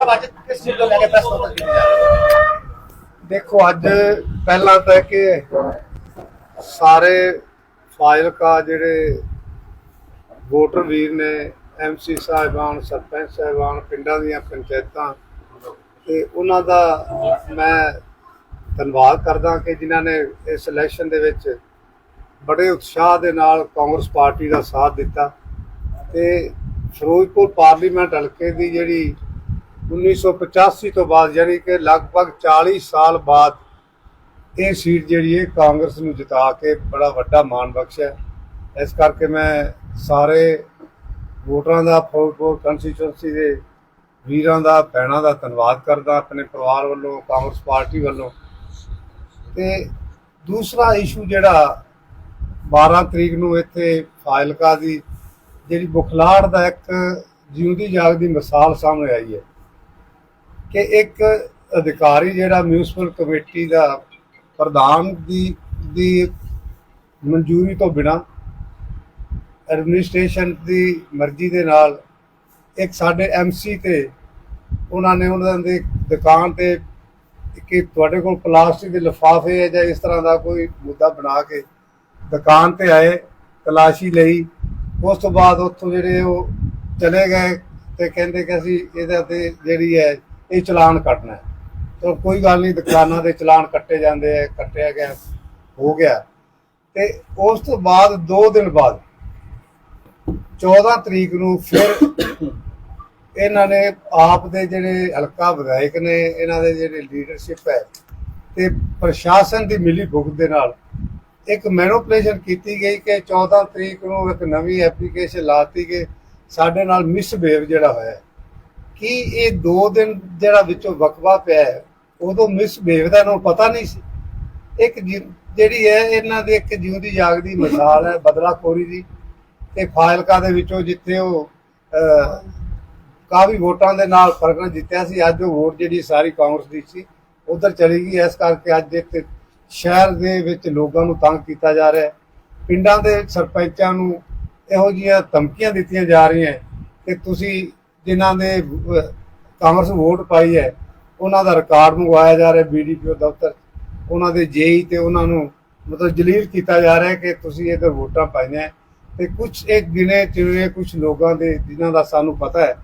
ਅੱਜ ਕਿਸ ਚੀਜ਼ ਨੂੰ ਲੈ ਕੇ ਪ੍ਰੈਸ ਕਾਨਫਰੰਸ ਕੀਤੀ ਜਾ ਰਹੀ ਹੈ ਦੇਖੋ, ਅੱਜ ਪਹਿਲਾਂ ਤਾਂ ਕਿ ਸਾਰੇ ਫਾਜ਼ਿਲਕਾ ਜਿਹੜੇ ਵੋਟਰ ਵੀਰ ਨੇ ਐਮਸੀ ਸਾਹਿਬਾਨ, ਸਰਪੰਚ ਸਾਹਿਬਾਨ, ਪਿੰਡਾਂ ਦੀਆਂ ਪੰਚਾਇਤਾਂ, ਤੇ ਉਹਨਾਂ ਦਾ ਮੈਂ ਧੰਨਵਾਦ ਕਰਦਾ ਕਿ ਜਿਨ੍ਹਾਂ ਨੇ ਇਸ ਇਲੈਕਸ਼ਨ ਦੇ ਵਿੱਚ ਬੜੇ ਉਤਸ਼ਾਹ ਦੇ ਨਾਲ ਕਾਂਗਰਸ ਪਾਰਟੀ ਦਾ ਸਾਥ ਦਿੱਤਾ ਤੇ ਫਿਰੋਜ਼ਪੁਰ ਪਾਰਲੀਮੈਂਟ ਹਲਕੇ ਦੀ ਜਿਹੜੀ 1985 ਤੋਂ ਬਾਅਦ ਯਾਨੀ ਕਿ ਲਗਭਗ 40 ਸਾਲ ਬਾਅਦ ਇਹ ਸੀਟ ਜਿਹੜੀ ਹੈ ਕਾਂਗਰਸ ਨੂੰ ਜਿਤਾ ਕੇ ਬੜਾ ਵੱਡਾ ਮਾਣ ਬਖਸ਼ਿਆ। ਇਸ ਕਰਕੇ ਮੈਂ ਸਾਰੇ ਵੋਟਰਾਂ ਦਾ ਫਿਰੋਜ਼ਪੁਰ ਕੰਸਟੀਚੁਐਂਸੀ ਦੇ ਵੀਰਾਂ ਦਾ, ਭੈਣਾਂ ਦਾ ਧੰਨਵਾਦ ਕਰਦਾ ਆਪਣੇ ਪਰਿਵਾਰ ਵੱਲੋਂ, ਕਾਂਗਰਸ ਪਾਰਟੀ ਵੱਲੋਂ। ਤੇ ਦੂਸਰਾ ਇਸ਼ੂ ਜਿਹੜਾ 12 ਤਰੀਕ ਨੂੰ ਇੱਥੇ ਫਾਇਲਕਾ ਦੀ ਜਿਹੜੀ ਬੁਖਲਾੜ ਦਾ ਇੱਕ ਜਿਉਂਦੀ ਜਾਗਦੀ ਮਿਸਾਲ ਸਾਹਮਣੇ ਆਈ ਹੈ। ਕਿ ਇੱਕ ਅਧਿਕਾਰੀ ਜਿਹੜਾ ਮਿਊਨਿਸਪਲ ਕਮੇਟੀ ਦਾ ਪ੍ਰਧਾਨ ਦੀ ਦੀ ਮਨਜ਼ੂਰੀ ਤੋਂ ਬਿਨਾ ਐਡਮਿਨਿਸਟ੍ਰੇਸ਼ਨ ਦੀ ਮਰਜ਼ੀ ਦੇ ਨਾਲ ਇੱਕ ਸਾਡੇ ਐਮਸੀ ਤੇ ਉਹਨਾਂ ਨੇ ਉਹਨਾਂ ਦੀ ਦੁਕਾਨ ਤੇ ਕਿ ਤੁਹਾਡੇ ਕੋਲ ਪਲਾਸਟਿਕ ਦੇ ਲਿਫਾਫੇ ਹੈ ਜਾਂ ਇਸ ਤਰ੍ਹਾਂ ਦਾ ਕੋਈ ਮੁੱਦਾ ਬਣਾ ਕੇ ਦੁਕਾਨ ਤੇ ਆਏ, ਤਲਾਸ਼ੀ ਲਈ। ਉਸ ਤੋਂ ਬਾਅਦ ਉੱਥੋਂ ਜਿਹੜੇ ਉਹ ਚਲੇ ਗਏ ਤੇ ਕਹਿੰਦੇ ਕਿ ਅਸੀਂ ਇਹਦਾ ਤੇ ਜਿਹੜੀ ਹੈ ਇਹ ਚਲਾਨ ਕੱਟਣਾ ਹੈ। ਤਾਂ ਕੋਈ ਗੱਲ ਨਹੀਂ, ਦੁਕਾਨਾਂ ਦੇ ਚਲਾਨ ਕੱਟੇ ਜਾਂਦੇ ਆ, ਕੱਟਿਆ ਗਿਆ, ਹੋ ਗਿਆ। ਤੇ ਉਸ ਤੋਂ ਬਾਅਦ 2 ਦਿਨ ਬਾਅਦ 14 ਤਰੀਕ ਨੂੰ ਫਿਰ ਇਹਨਾਂ ਨੇ ਆਪ ਦੇ ਜਿਹੜੇ ਹਲਕਾ ਵਿਧਾਇਕ ਨੇ, ਇਹਨਾਂ ਦੇ ਜਿਹੜੇ ਲੀਡਰਸ਼ਿਪ ਹੈ ਤੇ ਪ੍ਰਸ਼ਾਸਨ ਦੀ ਮਿਲੀ ਭੁਗਤ ਦੇ ਨਾਲ ਇੱਕ ਮੈਨੂਪਲੇਸ਼ਨ ਕੀਤੀ ਗਈ ਕਿ 14 ਤਰੀਕ ਨੂੰ ਇੱਕ ਨਵੀਂ ਐਪਲੀਕੇਸ਼ਨ ਲਾਤੀ ਕਿ ਸਾਡੇ ਨਾਲ ਮਿਸਬਿਹੇਵ ਜਿਹੜਾ ਹੋਇਆ। ਕੀ ਇਹ 2 ਦਿਨ ਜਿਹੜਾ ਵਿੱਚੋਂ ਵਕਵਾ ਪਿਆ ਹੈ, ਉਦੋਂ ਮਿਸਬਿਹੇਵ ਦਾ ਨੂੰ ਪਤਾ ਨਹੀਂ ਸੀ। ਇੱਕ ਜਿ- ਜਿਹੜੀ ਹੈ, ਇਹਨਾਂ ਦੀ ਇੱਕ ਜਿਉਂਦੀ ਜਾਗਦੀ ਮਿਸਾਲ ਹੈ, ਬਦਲਾਖੋਰੀ ਦੀ, ਤੇ ਫਾਇਲਕਾ ਦੇ ਵਿੱਚੋਂ ਜਿੱਥੇ ਉਹ ਕਾਫੀ ਵੋਟਾਂ ਦੇ ਨਾਲ ਫ਼ਰਕ ਜਿੱਤਿਆ ਸੀ, ਅੱਜ ਉਹ ਵੋਟ ਜਿਹੜੀ ਸਾਰੀ ਕਾਂਗਰਸ ਦੀ ਸੀ, ਉਧਰ ਚਲੀ ਗਈ। ਇਸ ਕਰਕੇ ਅੱਜ ਇੱਕ ਸ਼ਹਿਰ ਦੇ ਵਿੱਚ ਲੋਕਾਂ ਨੂੰ ਤੰਗ ਕੀਤਾ ਜਾ ਰਿਹਾ ਹੈ। ਪਿੰਡਾਂ ਦੇ ਸਰਪੰਚਾਂ ਨੂੰ ਇਹੋ ਜਿਹੀਆਂ ਧਮਕੀਆਂ ਦਿੱਤੀਆਂ ਜਾ ਰਹੀਆਂ ਕਿ ਤੁਸੀਂ ਜਿਨ੍ਹਾਂ ਦੇ ਕਾਂਗਰਸ ਵੋਟ ਪਾਈ ਹੈ, ਉਹਨਾਂ ਦਾ ਰਿਕਾਰਡ ਮੰਗਵਾਇਆ ਜਾ ਰਿਹਾ ਬੀਡੀਪੀਓ ਦਫ਼ਤਰ ਉਹਨਾਂ ਦੇ ਜੇਈ ਤੇ ਉਹਨਾਂ ਨੂੰ ਮਤਲਬ ਜਲੀਲ ਕੀਤਾ ਜਾ ਰਿਹਾ ਕਿ ਤੁਸੀਂ ਇਹਦੇ ਵੋਟਾਂ ਪਾਈਆਂ ਹੈ। ਤੇ ਕੁਝ ਇੱਕ ਗਿਣੇ ਚੁਣੇ ਕੁਝ ਲੋਕਾਂ ਦੇ ਜਿਨ੍ਹਾਂ ਦਾ ਸਾਨੂੰ ਪਤਾ ਹੈ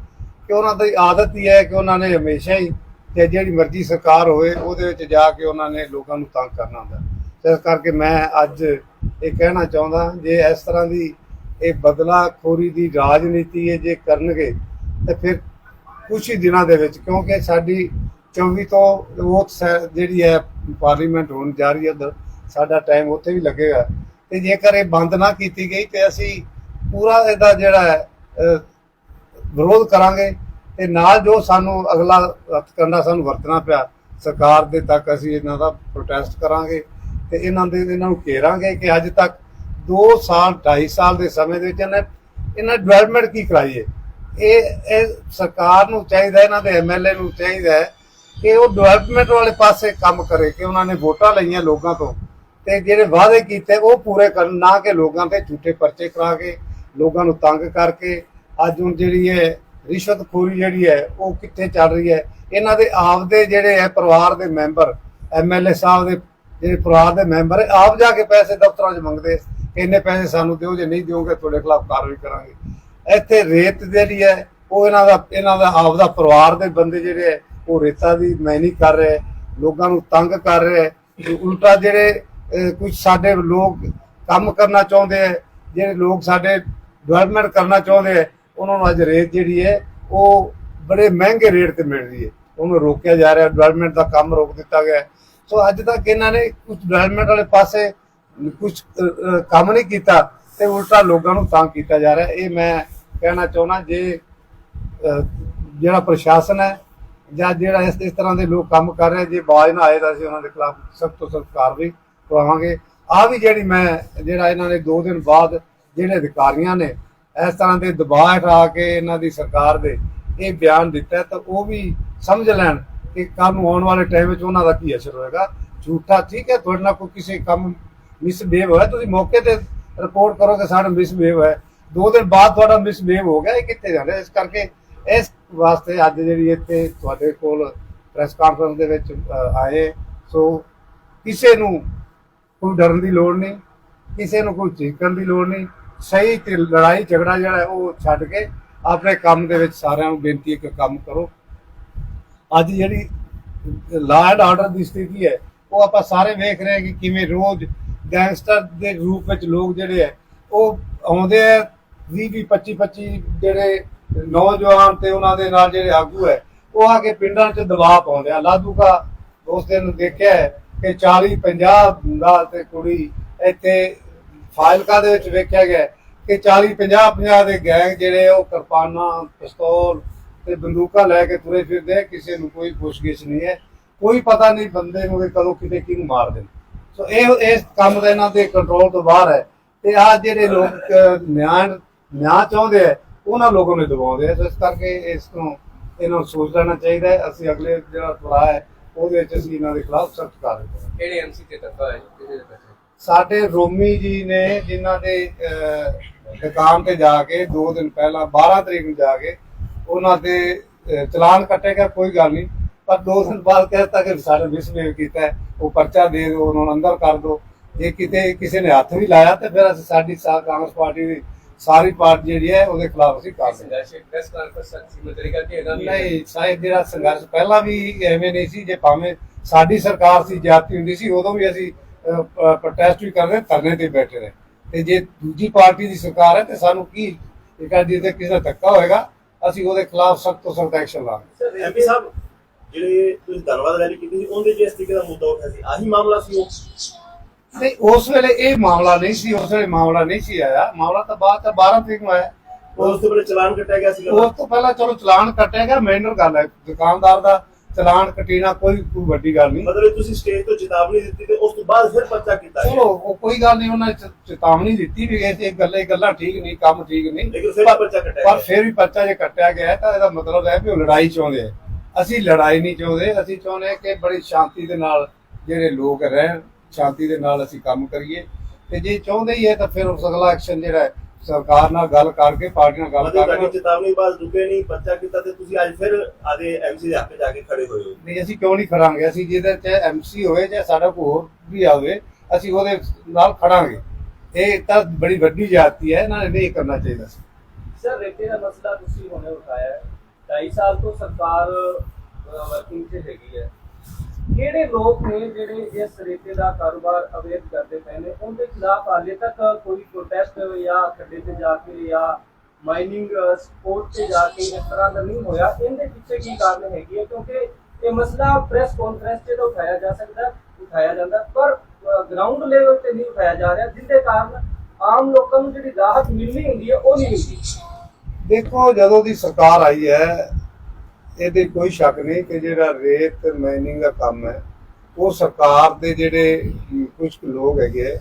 ਕਿ ਉਹਨਾਂ ਦੀ ਆਦਤ ਹੀ ਹੈ ਕਿ ਉਹਨਾਂ ਨੇ ਹਮੇਸ਼ਾ ਹੀ ਤੇ ਜਿਹੜੀ ਮਰਜ਼ੀ ਸਰਕਾਰ ਹੋਵੇ, ਉਹਦੇ ਵਿੱਚ ਜਾ ਕੇ ਉਹਨਾਂ ਨੇ ਲੋਕਾਂ ਨੂੰ ਤੰਗ ਕਰਨਾ ਹੁੰਦਾ ਇਸ ਕਰਕੇ ਮੈਂ ਅੱਜ ਇਹ ਕਹਿਣਾ ਚਾਹੁੰਦਾ, ਜੇ ਇਸ ਤਰ੍ਹਾਂ ਦੀ ਇਹ ਬਦਲਾਖੋਰੀ ਦੀ ਰਾਜਨੀਤੀ ਹੈ ਜੇ ਕਰਨਗੇ ਤੇ ਫਿਰ ਕੁਝ ਹੀ ਦਿਨਾਂ ਦੇ ਵਿੱਚ, ਕਿਉਂਕਿ ਸਾਡੀ 24 ਤੋਂ ਵੋਟ ਜਿਹੜੀ ਹੈ ਪਾਰਲੀਮੈਂਟ ਹੋਣ ਜਾ ਰਹੀ ਹੈ ਸਾਡਾ ਟਾਈਮ ਉੱਥੇ ਵੀ ਲੱਗੇਗਾ ਤੇ ਜੇਕਰ ਇਹ ਬੰਦ ਨਾ ਕੀਤੀ ਗਈ, ਤੇ ਅਸੀਂ ਪੂਰਾ ਇਹਦਾ ਜਿਹੜਾ ਹੈ ਵਿਰੋਧ ਕਰਾਂਗੇ। ਤੇ ਨਾਲ ਜੋ ਸਾਨੂੰ ਅਗਲਾ ਕਰਨਾ ਸਾਨੂੰ ਵਰਤਣਾ ਪਿਆ, ਸਰਕਾਰ ਦੇ ਤੱਕ ਅਸੀਂ ਇਹਨਾਂ ਦਾ ਪ੍ਰੋਟੈਸਟ ਕਰਾਂਗੇ ਤੇ ਇਹਨਾਂ ਦੇ, ਇਹਨਾਂ ਨੂੰ ਘੇਰਾਂਗੇ ਕਿ ਅੱਜ ਤੱਕ 2 ਸਾਲ 2.5 ਸਾਲ ਦੇ ਸਮੇਂ ਦੇ ਵਿੱਚ ਇਹਨਾਂ ਇਹਨਾਂ ਡਿਵੈਲਪਮੈਂਟ ਕੀ ਕਰਾਈ ਹੈ। ਇਹ ਇਹ ਸਰਕਾਰ ਨੂੰ ਚਾਹੀਦਾ, ਇਹਨਾਂ ਦੇ ਐਮਐਲਏ ਨੂੰ ਚਾਹੀਦਾ ਕਿ ਉਹ ਡਿਵੈਲਪਮੈਂਟ ਵਾਲੇ ਪਾਸੇ ਕੰਮ ਕਰੇ, ਕਿ ਉਹਨਾਂ ਨੇ ਵੋਟਾਂ ਲਈਆਂ ਲੋਕਾਂ ਤੋਂ ਤੇ ਜਿਹੜੇ ਵਾਅਦੇ ਕੀਤੇ ਉਹ ਪੂਰੇ ਕਰਨ, ਨਾ ਕਿ ਲੋਕਾਂ ਤੇ ਝੂਠੇ ਪਰਚੇ ਕਰਾ ਕੇ, ਲੋਕਾਂ ਨੂੰ ਤੰਗ ਕਰਕੇ। ਅੱਜ ਹੁਣ ਜਿਹੜੀ ਹੈ ਰਿਸ਼ਵਤਖੋਰੀ ਜਿਹੜੀ ਹੈ, ਉਹ ਕਿੱਥੇ ਚੱਲ ਰਹੀ ਹੈ? ਇਹਨਾਂ ਦੇ ਆਪ ਦੇ ਜਿਹੜੇ ਹੈ ਪਰਿਵਾਰ ਦੇ ਮੈਂਬਰ ਐਮਐਲਏ ਸਾਹਿਬ ਦੇ ਜਿਹੜੇ ਪਰਿਵਾਰ ਦੇ ਮੈਂਬਰ ਆਪ ਜਾ ਕੇ ਪੈਸੇ ਦਫ਼ਤਰਾਂ 'ਚ ਮੰਗਦੇ ਇੰਨੇ ਪੈਸੇ ਸਾਨੂੰ ਦਿਓ, ਜੇ ਨਹੀਂ ਦਿਓਗੇ, ਤੁਹਾਡੇ ਖਿਲਾਫ ਕਾਰਵਾਈ ਕਰਾਂਗੇ। ਇੱਥੇ ਰੇਤ ਜਿਹੜੀ ਹੈ, ਉਹ ਇਹਨਾਂ ਦਾ ਇਹਨਾਂ ਦਾ ਆਪਦਾ ਪਰਿਵਾਰ ਦੇ ਬੰਦੇ ਜਿਹੜੇ ਹੈ, ਉਹ ਰੇਤਾ ਦੀ ਮੈਨੀ ਕਰ ਰਹੇ ਲੋਕਾਂ ਨੂੰ ਤੰਗ ਕਰ ਰਹੇ ਉਲਟਾ ਜਿਹੜੇ ਕੁਝ ਸਾਡੇ ਲੋਕ ਕੰਮ ਕਰਨਾ ਚਾਹੁੰਦੇ ਹੈ, ਜਿਹੜੇ ਲੋਕ ਸਾਡੇ ਡਿਵੈਲਪਮੈਂਟ ਕਰਨਾ ਚਾਹੁੰਦੇ ਹੈ, ਉਹਨਾਂ ਨੂੰ ਅੱਜ ਰੇਤ ਜਿਹੜੀ ਹੈ, ਉਹ ਬੜੇ ਮਹਿੰਗੇ ਰੇਟ ਤੇ ਮਿਲ ਰਹੀ ਹੈ। ਉਹਨੂੰ ਰੋਕਿਆ ਜਾ ਰਿਹਾ ਡਿਵੈਲਪਮੈਂਟ ਦਾ ਕੰਮ ਰੋਕ ਦਿੱਤਾ ਗਿਆ ਸੋ ਅੱਜ ਤੱਕ ਇਹਨਾਂ ਨੇ ਕੁਝ ਡਿਵੈਲਪਮੈਂਟ ਵਾਲੇ ਪਾਸੇ ਕੁਝ ਕੰਮ ਨਹੀਂ ਕੀਤਾ ਤੇ ਉਲਟਾ ਲੋਕਾਂ ਨੂੰ ਤੰਗ ਕੀਤਾ ਜਾ ਰਿਹਾ ਇਹ ਮੈਂ ਕਹਿਣਾ ਚਾਹੁੰਦਾ ਜੇ ਜਿਹੜਾ ਪ੍ਰਸ਼ਾਸਨ ਹੈ ਜਾਂ ਜਿਹੜਾ ਇਸ ਇਸ ਤਰ੍ਹਾਂ ਦੇ ਲੋਕ ਕੰਮ ਕਰ ਰਹੇ, ਜੇ ਬਾਜ ਨਾ ਆਏ ਤਾਂ ਅਸੀਂ ਉਹਨਾਂ ਦੇ ਖਿਲਾਫ ਸਖਤ ਤੋਂ ਸਖਤ ਕਾਰਵਾਈ ਕਰਾਵਾਂਗੇ। ਆ ਵੀ ਜਿਹੜੀ ਮੈਂ, ਜਿਹੜਾ ਇਹਨਾਂ ਨੇ 2 ਦਿਨ ਬਾਅਦ ਜਿਹੜੇ ਅਧਿਕਾਰੀਆਂ ਨੇ ਇਸ ਤਰ੍ਹਾਂ ਦੇ ਦਬਾਅ ਹਟਾ ਕੇ ਇਹਨਾਂ ਦੀ ਸਰਕਾਰ ਦੇ ਇਹ ਬਿਆਨ ਦਿੱਤਾ, ਤਾਂ ਉਹ ਵੀ ਸਮਝ ਲੈਣ ਕਿ ਕੰਮ ਆਉਣ ਵਾਲੇ ਟਾਈਮ ਵਿੱਚ ਉਹਨਾਂ ਦਾ ਕੀ ਅਸਰ ਹੋਏਗਾ। ਝੂਠਾ ਠੀਕ ਹੈ, ਤੁਹਾਡੇ ਨਾਲ ਕੋਈ ਕਿਸੇ ਕੰਮ ਮਿਸਬਿਹੇਵ ਹੋਇਆ? ਤੁਸੀਂ ਮੌਕੇ ਤੇ ਰਿਪੋਰਟ ਕਰੋ ਕਿ ਸਾਡਾ ਮਿਸਬਿਹੇਵ ਹੈ ਦੋ ਦਿਨ ਬਾਅਦ ਤੁਹਾਡਾ ਮਿਸਬਿਹੇਵ ਹੋ ਗਿਆ, ਇਹ ਕਿੱਥੇ ਜਾ ਰਿਹਾ? ਇਸ ਕਰਕੇ ਇਸ ਵਾਸਤੇ ਅੱਜ ਜਿਹੜੀ ਇੱਥੇ ਤੁਹਾਡੇ ਕੋਲ ਪ੍ਰੈਸ ਕਾਨਫਰੰਸ ਦੇ ਵਿੱਚ ਆਏ। ਸੋ ਕਿਸੇ ਨੂੰ ਕੋਈ ਡਰਨ ਦੀ ਲੋੜ ਨਹੀਂ, ਕਿਸੇ ਨੂੰ ਕੋਈ ਚੀਕਣ ਦੀ ਲੋੜ ਨਹੀਂ। ਸਹੀ ਤੇ ਲੜਾਈ ਝਗੜਾ ਜਿਹੜਾ ਉਹ ਛੱਡ ਕੇ ਆਪਣੇ ਕੰਮ ਦੇ ਵਿੱਚ ਸਾਰਿਆਂ ਨੂੰ ਬੇਨਤੀ ਹੈ ਕਿ ਕੰਮ ਕਰੋ। ਅੱਜ ਜਿਹੜੀ ਲਾਅ ਐਂਡ ਆਰਡਰ ਦੀ ਸਥਿਤੀ ਹੈ, ਉਹ ਆਪਾਂ ਸਾਰੇ ਵੇਖ ਰਹੇ ਕਿ ਕਿਵੇਂ ਰੋਜ਼ ਗੈਂਗਸਟਰ ਦੇ ਰੂਪ ਵਿੱਚ ਲੋਕ ਜਿਹੜੇ ਹੈ, ਉਹ ਆਉਂਦੇ ਆ 20 20 25 25 ਜਿਹੜੇ ਨੌਜਵਾਨ ਤੇ ਉਹਨਾਂ ਦੇ ਨਾਲ ਜਿਹੜੇ ਆਗੂ ਹੈ ਉਹ ਆ ਕੇ ਪਿੰਡਾਂ 'ਚ ਦਬਾਅ ਪਾਉਂਦੇ ਆ। ਲਾਦੂਕਾ ਉਸ ਦਿਨ ਦੇਖਿਆ ਕਿ 40 50 ਦਾ ਤੇ ਕੁੜੀ ਇੱਥੇ ਫਾਇਲਕਾ ਦੇ ਵਿੱਚ ਵੇਖਿਆ ਗਿਆ ਕਿ 40 50 50 ਦੇ ਗੈਂਗ ਜਿਹੜੇ ਉਹ ਕਿਰਪਾਨਾਂ ਪਿਸਤੌਲ ਤੇ ਬੰਦੂਕਾਂ ਲੈ ਕੇ ਤੁਰੇ ਫਿਰਦੇ ਕਿਸੇ ਨੂੰ ਕੋਈ ਪੁੱਛਗਿੱਛ ਨਹੀਂ ਹੈ। ਕੋਈ ਪਤਾ ਨਹੀਂ ਬੰਦੇ ਨੂੰ ਕਿ ਕਦੋਂ ਕਿਤੇ ਕਿਹਨੂੰ ਮਾਰ ਦੇਣ। ਸੋ ਇਹ ਇਸ ਕੰਮ ਦਾ ਇਹਨਾਂ ਦੇ ਕੰਟਰੋਲ ਤੋਂ ਬਾਹਰ ਹੈ। ਤੇ ਆ ਜਿਹੜੇ ਲੋਕ ਅਹ, ਨਿਆਂ ਨਿਆਂ ਚਾਹੁੰਦੇ ਆ ਉਹਨਾਂ ਲੋਕਾਂ ਨੂੰ ਦਬਾਉਂਦੇ ਆ। ਸੋ ਇਸ ਕਰਕੇ ਇਸ ਤੋਂ ਇਹਨਾਂ ਨੂੰ ਸੋਚ ਲੈਣਾ ਚਾਹੀਦਾ ਹੈ। ਅਸੀਂ ਅਗਲੇ ਜਿਹੜਾ ਪੜਾ ਹੈ ਉਹਦੇ ਵਿੱਚ ਅਸੀਂ ਇਹਨਾਂ ਦੇ ਖਿਲਾਫ ਸਖਤ ਕਾਰਵਾਈ ਕਰਾਂਗੇ। ਕਿਹੜੇ ਐਮਸੀ ਤੇ ਧੱਕਾ ਹੈ? ਕਿਹਦੇ ਸਾਡੇ ਰੋਮੀ ਜੀ ਨੇ ਜਿਨ੍ਹਾਂ ਦੇ ਦੁਕਾਨ ਤੇ ਜਾ ਕੇ 2 ਦਿਨ ਪਹਿਲਾਂ 12 ਤਰੀਕ ਨੂੰ ਜਾ ਕੇ ਉਹਨਾਂ ਦੇ ਚਲਾਨ ਕੱਟੇਗਾ ਕੋਈ ਗੱਲ ਨਹੀਂ। ਪਰ 2 ਦਿਨ ਬਾਅਦ ਕਹਿਤਾ ਕਿ ਸਾਡੇ ਮਿਸਬਿਹੇਵ ਕੀਤਾ ਉਹ ਪਰਚਾ ਦੇ ਦਿਓ ਉਹਨਾਂ ਨੂੰ ਅੰਦਰ ਕਰ ਦਿਓ। ਜੇ ਕਿਤੇ ਕਿਸੇ ਨੇ ਹੱਥ ਵੀ ਲਾਇਆ ਤੇ ਫਿਰ ਅਸੀਂ ਸਾਡੀ ਸਾ ਕਾਂਗਰਸ ਪਾਰਟੀ ਦੀ ਸਾਰੀ ਪਾਰਟੀ ਜਿਹੜੀ ਹੈ ਉਹਦੇ ਖਿਲਾਫ ਅਸੀਂ ਕਾਰਵਾਈ ਸੰਘਰਸ਼ ਪ੍ਰੈਸ ਕਾਨਫਰੰਸ ਸੱਚੀ ਮਤਰੀ ਕਰਕੇ ਇਹਨਾਂ ਦੀ ਨਹੀਂ ਸ਼ਾਇਦ ਜਿਹੜਾ ਸੰਘਰਸ਼ ਪਹਿਲਾਂ ਵੀ ਐਵੇਂ ਨਹੀਂ ਸੀ ਜੇ ਭਾਵੇਂ ਸਾਡੀ ਸਰਕਾਰ ਸੀ ਜਾਤੀ ਹੁੰਦੀ ਸੀ ਉਦੋਂ ਵੀ ਅਸੀਂ ਪ੍ਰੋਟੈਸਟ ਵੀ ਕਰਦੇ ਧਰਨੇ ਤੇ ਬੈਠੇ ਰਹੇ। ਤੇ ਜੇ ਦੂਜੀ ਪਾਰਟੀ ਦੀ ਸਰਕਾਰ ਹੈ ਤੇ ਸਾਨੂੰ ਕੀ ਇਹ ਕਹਿੰਦੀ ਤੇ ਕਿਸੇ ਦਾ ਧੱਕਾ ਹੋਏਗਾ ਅਸੀਂ ਉਹਦੇ ਖਿਲਾਫ ਸਖਤ ਤੋਂ ਸਖਤ ਐਕਸ਼ਨ ਲਾਂਗੇ। ਐਮਪੀ ਸਾਹਿਬ ਜਿਹੜੇ ਤੁਸੀਂ ਧੰਨਵਾਦ ਰੈਲੀ ਕੀਤੀ ਸੀ ਉਹਦੇ 'ਚ ਇਸ ਤਰੀਕੇ ਦਾ ਮੁੱਦਾ ਉੱਠਿਆ ਸੀ। ਆਹੀ ਮਾਮਲਾ ਸੀ ਉਹ? ਨਹੀਂ ਉਸ ਵੇਲੇ ਇਹ ਮਾਮਲਾ ਨਹੀਂ ਸੀ ਉਸ ਵੇਲੇ ਮਾਮਲਾ ਨਹੀਂ ਸੀ ਆਇਆ। ਮਾਮਲਾ ਤਾਂ ਬਾਅਦ ਚ 12 ਤਰੀਕ ਨੂੰ ਆਇਆ। ਉਸ ਤੋਂ ਪਹਿਲੇ ਚਲਾਨ ਕੱਟਿਆ ਗਿਆ ਸੀ ਉਸ ਤੋਂ ਪਹਿਲਾਂ ਚਲੋ ਚਲਾਨ ਕੱਟਿਆ ਗਿਆ ਮੈਨਰ ਗੱਲ ਹੈ ਦੁਕਾਨਦਾਰ ਦਾ ਚਲਾਨ ਕੱਟੀਣਾ ਕੋਈ ਕੋਈ ਵੱਡੀ ਗੱਲ ਨਹੀਂ। ਮਤਲਬ ਤੁਸੀਂ ਸਟੇਜ ਤੋਂ ਚੇਤਾਵਨੀ ਦਿੱਤੀ ਤੇ ਉਸ ਤੋਂ ਬਾਅਦ ਫਿਰ ਪਰਚਾ ਕੀਤਾ ਗਿਆ। ਚਲੋ ਉਹ ਕੋਈ ਗੱਲ ਨਹੀਂ ਉਹਨਾਂ ਨੇ ਚੇਤਾਵਨੀ ਦਿੱਤੀ ਵੀ ਇਹ ਗੱਲਾਂ ਗੱਲਾਂ ਠੀਕ ਨਹੀਂ ਕੰਮ ਠੀਕ ਨਹੀਂ। ਲੇਕਿਨ ਫਿਰ ਪਰ- ਪਰਚਾ ਕੱਟਿਆ ਪਰ। ਫਿਰ ਵੀ ਪਰਚਾ ਜੇ ਕੱਟਿਆ ਗਿਆ ਤਾਂ ਇਹਦਾ ਮਤਲਬ ਹੈ ਵੀ ਉਹ ਲੜਾਈ ਚਾਹੁੰਦੇ ਅਸੀਂ ਲੜਾਈ ਨਹੀਂ ਚਾਹੁੰਦੇ ਅਸੀਂ ਚਾਹੁੰਦੇ ਕਿ ਬੜੀ ਸ਼ਾਂਤੀ ਦੇ ਨਾਲ ਜਿਹੜੇ ਲੋਕ ਰਹਿਣ ਸ਼ਾਂਤੀ ਦੇ ਨਾਲ ਅਸੀਂ ਕੰਮ ਕਰੀਏ। ਤੇ ਜੇ ਚਾਹੁੰਦੇ ਹੀ ਹੈ ਤਾਂ ਫਿਰ ਉਸ ਅਗਲਾ ਐਕਸ਼ਨ ਜਿਹੜਾ ਹੈ, ਸਰਕਾਰ ਨਾਲ ਗੱਲ ਕਰਕੇ ਪਾਰਟੀ ਨਾਲ ਗੱਲ ਮਤਲਬ ਤੁਹਾਡੀ ਕਰਕੇ ਚੇਤਾਵਨੀ ਬਾਅਦ ਰੁਕੇ ਨਹੀਂ ਪਰਚਾ ਕੀਤਾ ਤੇ ਤੁਸੀਂ ਅੱਜ ਫਿਰ ਆਦੇ ਐਮਸੀ ਦੇ ਹੱਕ ਜਾ ਕੇ ਖੜੇ ਹੋਏ ਹੋ। ਨਹੀਂ ਅਸੀਂ ਕਿਉਂ ਨਹੀਂ ਖੜਾਂਗੇ? ਅਸੀਂ ਜਿਹਦੇ ਚ ਐਮਸੀ ਹੋਵੇ ਜਾਂ ਸਾਡਾ ਕੋਈ ਹੋਰ ਵੀ ਆਵੇ ਅਸੀਂ ਉਹਦੇ ਨਾਲ ਖੜਾਂਗੇ। ਇਹ ਤਾਂ ਬੜੀ ਵੱਡੀ ਜਾਤੀ ਹੈ ਨੇ ਨਹੀਂ ਕਰਨਾ ਚਾਹੀਦਾ ਸੀ। ਸਰ ਰੇਤੇ ਦਾ ਮਸਲਾ ਤੁਸੀਂ ਹੁਣੇ ਉਠਾਇਆ ਹੈ। 2.5 ਸਾਲ ਤੋਂ ਸਰਕਾਰ ਵਰਕਿੰਗ 'ਚ ਹੈਗੀ ਹੈ। ਕਿਹੜੇ ਲੋਕ ਨੇ ਜਿਹੜੇ ਇਸ ਰੇਤੇ ਦਾ ਕਾਰੋਬਾਰ ਅਵੈਧ ਕਰਦੇ ਪਏ ਨੇ? ਉਹਦੇ ਖਿਲਾਫ ਹਾਲੇ ਤੱਕ ਕੋਈ ਪ੍ਰੋਟੈਸਟ ਜਾਂ ਖੱਡੇ ਤੇ ਜਾ ਕੇ ਜਾਂ ਮਾਈਨਿੰਗ ਸਪੋਰਟ ਤੇ ਜਾ ਕੇ ਇਸ ਤਰ੍ਹਾਂ ਦਾ ਨਹੀਂ ਹੋਇਆ। ਇਹਦੇ ਪਿੱਛੇ ਕੀ ਕਾਰਨ ਹੈਗੀ ਹੈ? ਕਿਉਂਕਿ ਇਹ ਮਸਲਾ ਪ੍ਰੈਸ ਕਾਨਫਰੰਸ 'ਤੇ ਤਾਂ ਉਠਾਇਆ ਜਾ ਸਕਦਾ, ਉਠਾਇਆ ਜਾਂਦਾ, ਪਰ ਗਰਾਊਂਡ ਲੈਵਲ ਤੇ ਨਹੀਂ ਉਠਾਇਆ ਜਾ ਰਿਹਾ ਜਿੰਦੇ ਕਾਰਨ ਆਮ ਲੋਕਾਂ ਨੂੰ ਜਿਹੜੀ ਰਾਹਤ ਮਿਲਣੀ ਹੁੰਦੀ ਹੈ, ਉਹ ਨਹੀਂ ਮਿਲਦੀ। ਦੇਖੋ, ਜਦੋਂ ਦੀ ਸਰਕਾਰ ਆਈ ਹੈ ਇਹਦੇ ਕੋਈ ਸ਼ੱਕ ਨਹੀਂ ਕਿ ਜਿਹੜਾ ਰੇਤ ਮਾਈਨਿੰਗ ਦਾ ਕੰਮ ਹੈ ਉਹ ਸਰਕਾਰ ਦੇ ਜਿਹੜੇ ਕੁਝ ਲੋਕ ਹੈਗੇ ਹੈ,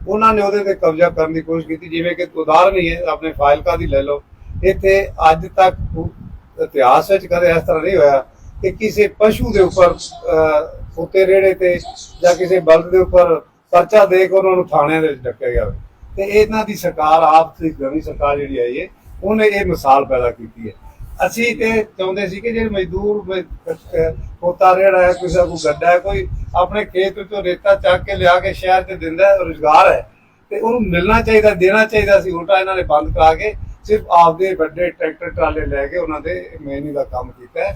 ਉਹਨਾਂ ਨੇ ਉਹਦੇ ਤੇ ਕਬਜ਼ਾ ਕਰਨ ਦੀ ਕੋਸ਼ਿਸ਼ ਕੀਤੀ ਜਿਵੇਂ ਕਿ ਉਦਾਹਰਨ ਹੈ ਆਪਣੇ ਫਾਈਲਕਾ ਦੀ ਲੈ ਲਓ। ਇੱਥੇ ਅੱਜ ਤੱਕ ਇਤਿਹਾਸ ਵਿੱਚ ਕਦੇ ਇਸ ਤਰ੍ਹਾਂ ਨਹੀਂ ਹੋਇਆ ਕਿ ਕਿਸੇ ਪਸ਼ੂ ਦੇ ਉੱਪਰ ਅਹ, ਉੱਤੇ ਰੇੜੇ ਤੇ ਜਾਂ ਕਿਸੇ ਬਲਦ ਦੇ ਉੱਪਰ ਪਰਚਾ ਦੇ ਕੇ ਉਹਨਾਂ ਨੂੰ ਥਾਣਿਆਂ ਦੇ ਵਿੱਚ ਡੱਕਿਆ ਗਿਆ ਤੇ ਇਹਨਾਂ ਦੀ ਸਰਕਾਰ ਆਪ ਦੀ ਨਵੀਂ ਸਰਕਾਰ ਜਿਹੜੀ ਆਈ ਹੈ ਉਹਨੇ ਇਹ ਮਿਸਾਲ ਪੈਦਾ ਕੀਤੀ ਹੈ। ਅਸੀਂ ਤੇ ਚਾਹੁੰਦੇ ਸੀ ਕਿ ਜਿਹੜੇ ਮਜ਼ਦੂਰ ਹੋਤਾ ਰੇੜਾ ਹੈ, ਕਿਸੇ ਦਾ ਕੋਈ ਗੱਡਾ ਹੈ, ਕੋਈ ਆਪਣੇ ਖੇਤ ਵਿੱਚੋਂ ਰੇਤਾ ਚੱਕ ਕੇ ਲਿਆ ਕੇ ਸ਼ਹਿਰ 'ਚ ਦਿੰਦਾ ਰੋਜ਼ਗਾਰ ਹੈ। ਤੇ ਉਹਨੂੰ ਮਿਲਣਾ ਚਾਹੀਦਾ, ਦੇਣਾ ਚਾਹੀਦਾ ਸੀ ਉਲਟਾ ਇਹਨਾਂ ਨੇ ਬੰਦ ਕਰਾ ਕੇ ਸਿਰਫ ਆਪਦੇ ਵੱਡੇ ਟਰੈਕਟਰ, ਟਰਾਲੇ ਲੈ ਕੇ ਉਹਨਾਂ ਦੇ ਮੇਨੀ ਦਾ ਕੰਮ ਕੀਤਾ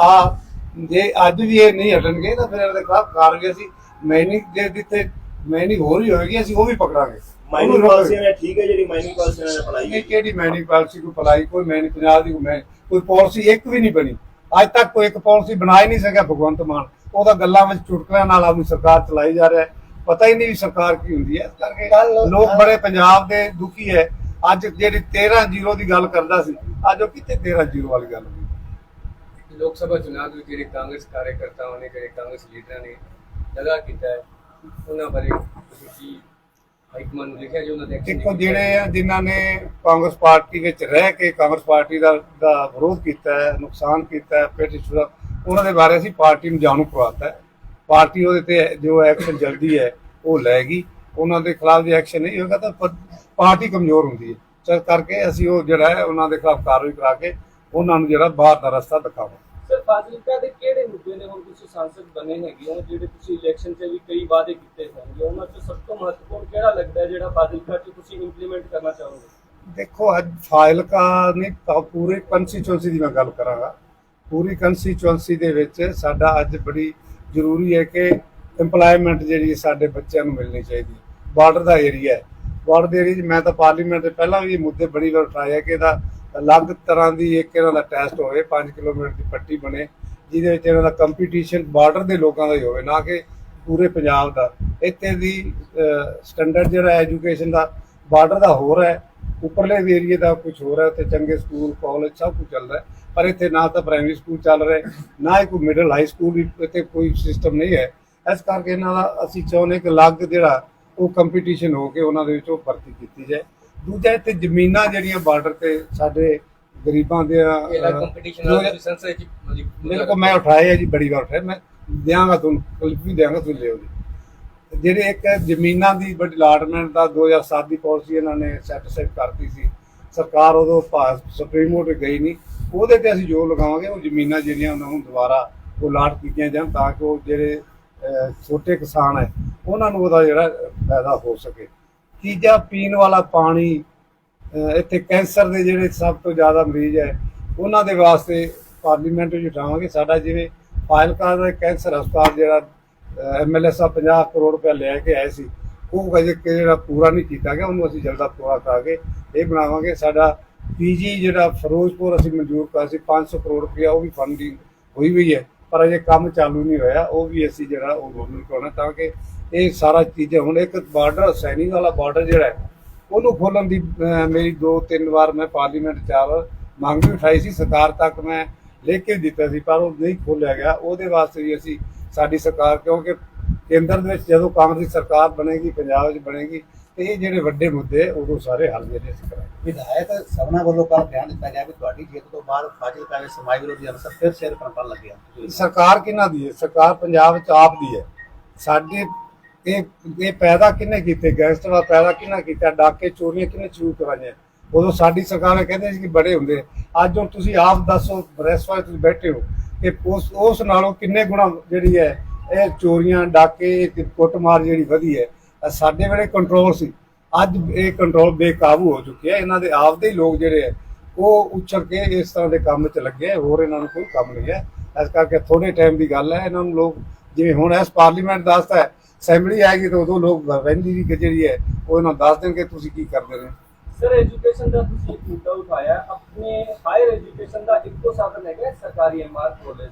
ਆ, ਜੇ ਅੱਜ ਵੀ ਇਹ ਨਹੀਂ ਹਟਣਗੇ ਤਾਂ ਫਿਰ ਇਹਦੇ ਖਿਲਾਫ ਕਾਰਵਾਈ ਅਸੀਂ ਮੈਨੀ ਜੇ ਜਿੱਥੇ ਮੈਨੀ ਹੋਰ ਰਹੀ ਹੋਏਗੀ, ਅਸੀਂ ਉਹ ਵੀ ਪਕੜਾਂਗੇ। ਮਾਈਨਿੰਗ। ਪਾਲਿਸੀਆਂ ਨੇ ਠੀਕ ਹੈ ਜਿਹੜੀ ਮਾਈਨਿੰਗ ਪਾਲਿਸੀਆਂ ਨੇ ਅਪਣਾਈ ਇਹ ਕਿਹੜੀ ਮੈਨੀ ਪਾਲਿਸੀ ਕੋਈ ਭਲਾਈ ਕੋਈ ਮੈਨੀ ਪੰਜਾਬ ਦੀ ਕੋਈ ਮੈਂ ਕੋਈ ਪਾਲਿਸੀ ਇੱਕ ਵੀ ਨਹੀਂ ਬਣੀ। ਅੱਜ ਤੱਕ ਕੋਈ ਇੱਕ ਪਾਲਿਸੀ ਬਣਾ ਹੀ ਨਹੀਂ ਸਕਿਆ ਭਗਵੰਤ ਮਾਨ। ਉਹਦਾ ਗੱਲਾਂ ਵਿੱਚ ਚੁਟਕਲਿਆਂ ਨਾਲ ਆਪਣੀ ਸਰਕਾਰ ਚਲਾਈ ਜਾ ਰਿਹਾ ਹੈ। ਪਤਾ ਹੀ ਨਹੀਂ ਸਰਕਾਰ ਕੀ ਹੁੰਦੀ ਹੈ। ਇਸ ਕਰਕੇ ਲੋਕ ਬੜੇ ਪੰਜਾਬ ਦੇ ਦੁਖੀ ਹੈ। ਅੱਜ ਜਿਹੜੀ 13 ਜ਼ੀਰੋ ਦੀ ਗੱਲ ਕਰਦਾ ਸੀ ਅੱਜ ਉਹ ਕਿੱਥੇ 13 ਜ਼ੀਰੋ ਵਾਲੀ ਗੱਲ ਹੋਈ? ਲੋਕ ਸਭਾ ਚੁਣਾਵ ਵਿੱਚ ਜਿਹੜੇ ਕਾਂਗਰਸ ਕਾਰਜਕਰਤਾਵਾਂ ਨੇ ਜਿਹੜੇ ਕਾਂਗਰਸ ਲੀਡਰਾਂ ਨੇ ਦਗਾ ਕੀਤਾ ਹੈ ਉਹਨਾਂ ਬਾਰੇ ਤੁਸੀਂ ਕੀ ਹਾਈਕਮਾਨ ਨੂੰ ਲਿਖਿਆ ਜੋ ਉਹਨਾਂ ਦੇ action ਦੇਖੋ ਜਿਹੜੇ ਆ ਜਿਨ੍ਹਾਂ ਨੇ ਕਾਂਗਰਸ ਪਾਰਟੀ ਵਿੱਚ ਰਹਿ ਕੇ ਕਾਂਗਰਸ ਪਾਰਟੀ ਦਾ ਦਾ ਵਿਰੋਧ ਕੀਤਾ ਹੈ ਨੁਕਸਾਨ ਕੀਤਾ ਹੈ ਫਿਰ ਛੁੜਾ ਉਹਨਾਂ ਦੇ ਬਾਰੇ ਅਸੀਂ ਪਾਰਟੀ ਨੂੰ ਜਾਣੂ ਕਰਵਾਤਾ ਹੈ। ਪਾਰਟੀ ਉਹਦੇ ਤੇ ਜੋ ਐਕਸ਼ਨ ਜਲਦੀ ਹੈ ਉਹ ਲੈਗੀ। ਉਹਨਾਂ ਦੇ ਖਿਲਾਫ ਜੇ ਐਕਸ਼ਨ ਨਹੀਂ ਹੋਏਗਾ ਤਾਂ ਪਾਰਟੀ ਕਮਜ਼ੋਰ ਹੁੰਦੀ ਹੈ। ਚਲ ਕਰਕੇ ਅਸੀਂ ਉਹ ਜਿਹੜਾ ਹੈ ਉਹਨਾਂ ਦੇ ਖਿਲਾਫ ਕਾਰਵਾਈ ਕਰਾ ਕੇ ਉਹਨਾਂ ਨੂੰ ਜਿਹੜਾ ਬਾਹਰ ਦਾ ਰਸਤਾ ਦਿਖਾਵਾਂ ਸਰ ਫਾਜ਼ਿਲਕਾ ਦੇ ਕਿਹੜੇ ਮੁੱਦੇ ਨੇ? ਹੁਣ ਤੁਸੀਂ ਸੰਸਦ ਬਣੇ ਹੈਗੇ ਹੋ, ਜਿਹੜੇ ਤੁਸੀਂ ਇਲੈਕਸ਼ਨ 'ਚ ਵੀ ਕਈ ਵਾਅਦੇ ਕੀਤੇ ਹੋਣਗੇ, ਉਹਨਾਂ 'ਚ ਸਭ ਤੋਂ ਮਹੱਤਵਪੂਰਨ ਕਿਹੜਾ ਲੱਗਦਾ ਜਿਹੜਾ ਫਾਜ਼ਿਲਕਾ 'ਚ ਤੁਸੀਂ ਇੰਪਲੀਮੈਂਟ ਕਰਨਾ ਚਾਹੋਗੇ? ਦੇਖੋ, ਅੱਜ ਫਾਈਲਕਾ ਨਹੀਂ ਤਾਂ ਪੂਰੇ ਕੰਸਟੀਚੁਐਂਸੀ ਦੀ ਮੈਂ ਗੱਲ ਕਰਾਂਗਾ। ਪੂਰੀ ਕੰਸਟੀਚੁਐਂਸੀ ਦੇ ਵਿੱਚ ਸਾਡਾ ਅੱਜ ਬੜੀ ਜ਼ਰੂਰੀ ਹੈ ਕਿ EMPLOYMENT ਜਿਹੜੀ ਸਾਡੇ ਬੱਚਿਆਂ ਨੂੰ ਮਿਲਣੀ ਚਾਹੀਦੀ ਬਾਰਡਰ ਦਾ ਏਰੀਆ ਹੈ। ਬਾਰਡਰ ਦੇ ਏਰੀਆ 'ਚ ਮੈਂ ਤਾਂ ਪਾਰਲੀਮੈਂਟ ਦੇ ਪਹਿਲਾਂ ਵੀ ਇਹ ਮੁੱਦੇ ਬੜੀ ਵਾਰ ਉਠਾਇਆ ਕਿ ਇਹਦਾ ਅਲੱਗ ਤਰ੍ਹਾਂ ਦੀ ਇੱਕ ਇਹਨਾਂ ਦਾ ਟੈਸਟ ਹੋਵੇ 5 ਕਿਲੋਮੀਟਰ ਦੀ ਪੱਟੀ ਬਣੇ, ਜਿਹਦੇ ਵਿੱਚ ਇਹਨਾਂ ਦਾ ਕੰਪੀਟੀਸ਼ਨ ਬਾਰਡਰ ਦੇ ਲੋਕਾਂ ਦਾ ਹੀ ਹੋਵੇ, ਨਾ ਕਿ ਪੂਰੇ ਪੰਜਾਬ ਦਾ। ਇੱਥੇ ਦੀ ਸਟੈਂਡਰਡ ਜਿਹੜਾ ਐਜੂਕੇਸ਼ਨ ਦਾ ਬਾਰਡਰ ਦਾ ਹੋਰ ਹੈ, ਉੱਪਰਲੇ ਏਰੀਏ ਦਾ ਕੁਝ ਹੋਰ ਹੈ, ਉੱਥੇ ਚੰਗੇ ਸਕੂਲ ਕਾਲਜ ਸਭ ਕੁਝ ਚੱਲ ਰਿਹਾ ਪਰ ਇੱਥੇ ਨਾ ਤਾਂ ਪ੍ਰਾਇਮਰੀ ਸਕੂਲ ਚੱਲ ਰਿਹਾ, ਨਾ ਹੀ ਕੋਈ ਮਿਡਲ ਹਾਈ ਸਕੂਲ ਵੀ ਇੱਥੇ ਕੋਈ ਸਿਸਟਮ ਨਹੀਂ ਹੈ। ਇਸ ਕਰਕੇ ਇਹਨਾਂ ਦਾ ਅਸੀਂ ਚਾਹੁੰਦੇ ਕਿ ਅਲੱਗ ਜਿਹੜਾ ਉਹ ਕੰਪੀਟੀਸ਼ਨ ਹੋ ਕੇ ਉਹਨਾਂ ਦੇ ਵਿੱਚ ਉਹ ਭਰਤੀ ਕੀਤੀ ਜਾਏ। ਦੂਜਾ ਇੱਥੇ ਜ਼ਮੀਨਾਂ ਜਿਹੜੀਆਂ ਬਾਰਡਰ ਤੇ ਸਾਡੇ ਗਰੀਬਾਂ ਦੇ ਇਹਦਾ ਕੰਪੀਟੀਸ਼ਨ ਮੇਰੇ ਕੋ ਮੈਂ ਉਠਾਇਆ ਹੈ ਜੀ ਬੜੀ ਵਾਰ ਉਠਾਇਆ ਮੈਂ ਦਿਆਂਗਾ ਤੁਹਾਨੂੰ ਕਲਿੱਪ ਵੀ ਦਿਆਂਗਾ ਤੁਸੀਂ ਲਿਓ ਜੀ। ਜਿਹੜੇ ਇੱਕ ਜ਼ਮੀਨਾਂ ਦੀ ਬੜੀ ਅਲਾਟਮੈਂਟ ਦਾ 2007 ਦੀ ਪਾਲਿਸੀ ਇਹਨਾਂ ਨੇ ਸੈੱਟ ਸੈੱਟ ਕਰਤੀ ਸੀ ਸਰਕਾਰ ਉਦੋਂ ਸੁਪਰੀਮ ਕੋਰਟ ਗਈ ਨਹੀਂ ਉਹਦੇ ਤੇ ਅਸੀਂ ਜੋਰ ਲਗਾਵਾਂਗੇ ਉਹ ਜ਼ਮੀਨਾਂ ਜਿਹੜੀਆਂ ਉਹਨਾਂ ਨੂੰ ਦੁਬਾਰਾ ਉਹ ਲਾਟ ਕੀਤੀਆਂ ਜਾਣ ਤਾਂ ਕਿ ਉਹ ਜਿਹੜੇ ਛੋਟੇ ਕਿਸਾਨ ਹੈ ਉਹਨਾਂ ਨੂੰ ਉਹਦਾ ਜਿਹੜਾ ਫਾਇਦਾ ਹੋ ਸਕੇ। ਤੀਜਾ ਪੀਣ ਵਾਲਾ ਪਾਣੀ ਇੱਥੇ ਕੈਂਸਰ ਦੇ ਜਿਹੜੇ ਸਭ ਤੋਂ ਜ਼ਿਆਦਾ ਮਰੀਜ਼ ਹੈ, ਉਹਨਾਂ ਦੇ ਵਾਸਤੇ ਪਾਰਲੀਮੈਂਟ ਵਿੱਚ ਉਠਾਵਾਂਗੇ। ਸਾਡਾ ਜਿਵੇਂ ਫਾਇਲਕਾ ਦਾ ਕੈਂਸਰ ਹਸਪਤਾਲ ਜਿਹੜਾ ਐਮਐਲਏ ਸਾਹਿਬ 50 ਕਰੋੜ ਰੁਪਏ ਲੈ ਕੇ ਆਏ ਸੀ, ਉਹ ਅਜੇ ਜਿਹੜਾ ਪੂਰਾ ਨਹੀਂ ਕੀਤਾ ਗਿਆ, ਉਹਨੂੰ ਅਸੀਂ ਜਲਦਾ ਪੂਰਾ ਕਰਾ ਕੇ ਇਹ ਬਣਾਵਾਂਗੇ। ਸਾਡਾ ਪੀਜੀ ਜਿਹੜਾ ਫਿਰੋਜ਼ਪੁਰ ਅਸੀਂ ਮਨਜ਼ੂਰ ਕਰ ਸੀ 500 ਕਰੋੜ ਰੁਪਏ ਉਹ ਵੀ ਫੰਡਿੰਗ ਹੋਈ ਹੋਈ ਹੈ, ਪਰ ਅਜੇ ਕੰਮ ਚਾਲੂ ਨਹੀਂ ਹੋਇਆ, ਉਹ ਵੀ ਅਸੀਂ ਜਿਹੜਾ ਉਹ ਗਵਰਨਮੈਂਟ ਕਰਾਉਣਾ ਤਾਂ ਕਿ ਇਹ ਸਾਰਾ ਚੀਜ਼ਾਂ ਹੁਣ ਇੱਕ ਬਾਰਡਰ ਸੈਨਿਕ ਵਾਲਾ ਬਾਰਡਰ ਜਿਹੜਾ ਹੈ ਉਹਨੂੰ ਖੋਲਣ ਦੀ ਮੇਰੀ ਦੋ ਤਿੰਨ ਵਾਰ ਮੈਂ ਪਾਰਲੀਮੈਂਟ ਚ ਆ ਮੰਗ ਵੀ ਉਠਾਈ ਸੀ ਸਰਕਾਰ ਤੱਕ ਮੈਂ ਲਿਖ ਕੇ ਦਿੱਤਾ ਸੀ ਪਰ ਉਹ ਨਹੀਂ ਖੋਲਿਆ ਗਿਆ। ਉਹਦੇ ਵਾਸਤੇ ਵੀ ਅਸੀਂ ਸਾਡੀ ਸਰਕਾਰ ਕਿਉਂਕਿ ਕੇਂਦਰ ਦੇ ਵਿੱਚ ਜਦੋਂ ਕਾਂਗਰਸ ਦੀ ਸਰਕਾਰ ਬਣੇਗੀ ਪੰਜਾਬ ਵਿੱਚ ਬਣੇਗੀ ਤੇ ਇਹ ਜਿਹੜੇ ਵੱਡੇ ਮੁੱਦੇ ਉਦੋਂ ਸਾਰੇ ਹੱਲ ਜਿਹੜੇ ਅਸੀਂ ਕਰਾਂਗੇ। ਵਿਧਾਇਕ ਸਭਨਾ ਵੱਲੋਂ ਕੱਲ ਬਿਆਨ ਦਿੱਤਾ ਗਿਆ ਕਿ ਤੁਹਾਡੀ ਜਿੱਤ ਤੋਂ ਬਾਅਦ ਫਾਜ਼ਿਲਕਾ ਵਿੱਚ ਸਮਾਜ ਵਿਰੋਧੀ ਅਨਸਰ ਫਿਰ ਸਿਰ ਪਰਪਣ ਲੱਗਿਆ ਸਰਕਾਰ ਕਿਹਨਾਂ ਦੀ ਹੈ? ਸਰਕਾਰ ਪੰਜਾਬ ਵਿੱਚ ਆਪ ਦੀ ਹੈ। ਸਾਡੇ ਇਹ ਇਹ ਪੈਦਾ ਕਿਹਨੇ ਕੀਤੇ? ਗੈਂਗਸਟਰਾਂ ਪੈਦਾ ਕਿਹਨਾਂ ਕੀਤਾ? ਡਾਕੇ, ਚੋਰੀਆਂ ਕਿਹਨੇ ਸ਼ੁਰੂ ਕਰਾਈਆਂ ਉਦੋਂ ਸਾਡੀ ਸਰਕਾਰਾਂ ਕਹਿੰਦੇ ਸੀ ਕਿ ਬੜੇ ਹੁੰਦੇ। ਅੱਜ ਹੁਣ ਤੁਸੀਂ ਆਪ ਦੱਸੋ ਪ੍ਰੈਸ ਵਾਲੇ ਤੁਸੀਂ ਬੈਠੇ ਹੋ ਕਿ ਉਸ ਉਸ ਨਾਲੋਂ ਕਿੰਨੇ ਗੁਣਾ ਜਿਹੜੀ ਹੈ, ਇਹ ਚੋਰੀਆਂ, ਡਾਕੇ ਤੇ ਕੁੱਟਮਾਰ ਜਿਹੜੀ ਵਧੀ ਹੈ ਸਾਡੇ ਵੇਲੇ ਕੰਟਰੋਲ ਸੀ। ਅੱਜ ਇਹ ਕੰਟਰੋਲ ਬੇਕਾਬੂ ਹੋ ਚੁੱਕਿਆ ਇਹਨਾਂ ਦੇ ਆਪਦੇ ਹੀ ਲੋਕ ਜਿਹੜੇ ਹੈ, ਉਹ ਉੱਚਰ ਕੇ ਇਸ ਤਰ੍ਹਾਂ ਦੇ ਕੰਮ 'ਚ ਲੱਗੇ ਹੋਰ ਇਹਨਾਂ ਨੂੰ ਕੋਈ ਕੰਮ ਨਹੀਂ ਹੈ। ਇਸ ਕਰਕੇ ਥੋੜੇ ਟਾਈਮ ਦੀ ਗੱਲ ਹੈ। ਇਹਨਾਂ ਨੂੰ ਲੋਕ ਜਿਵੇਂ ਹੁਣ ਇਸ ਪਾਰਲੀਮੈਂਟ ਦੱਸਦਾ ਹੈ ਅਸੈਂਬਲੀ ਆਏਗੀ ਤਾਂ ਉਦੋਂ ਲੋਕ ਰਹਿੰਦੀ ਦੀ ਜਿਹੜੀ ਹੈ, ਉਹ ਇਹਨਾਂ ਨੂੰ ਦੱਸ ਦੇਣਗੇ ਤੁਸੀਂ ਕੀ ਕਰਦੇ ਨੇ ਸਰ ਐਜੂਕੇਸ਼ਨ ਦਾ ਤੁਸੀਂ ਇੱਕ ਮੁੱਦਾ ਉਠਾਇਆ। ਆਪਣੇ ਹਾਇਰ ਐਜੂਕੇਸ਼ਨ ਦਾ ਇੱਕੋ ਸਾਧਨ ਹੈਗਾ ਸਰਕਾਰੀ ਐਮਆਰ ਕਾਲਜ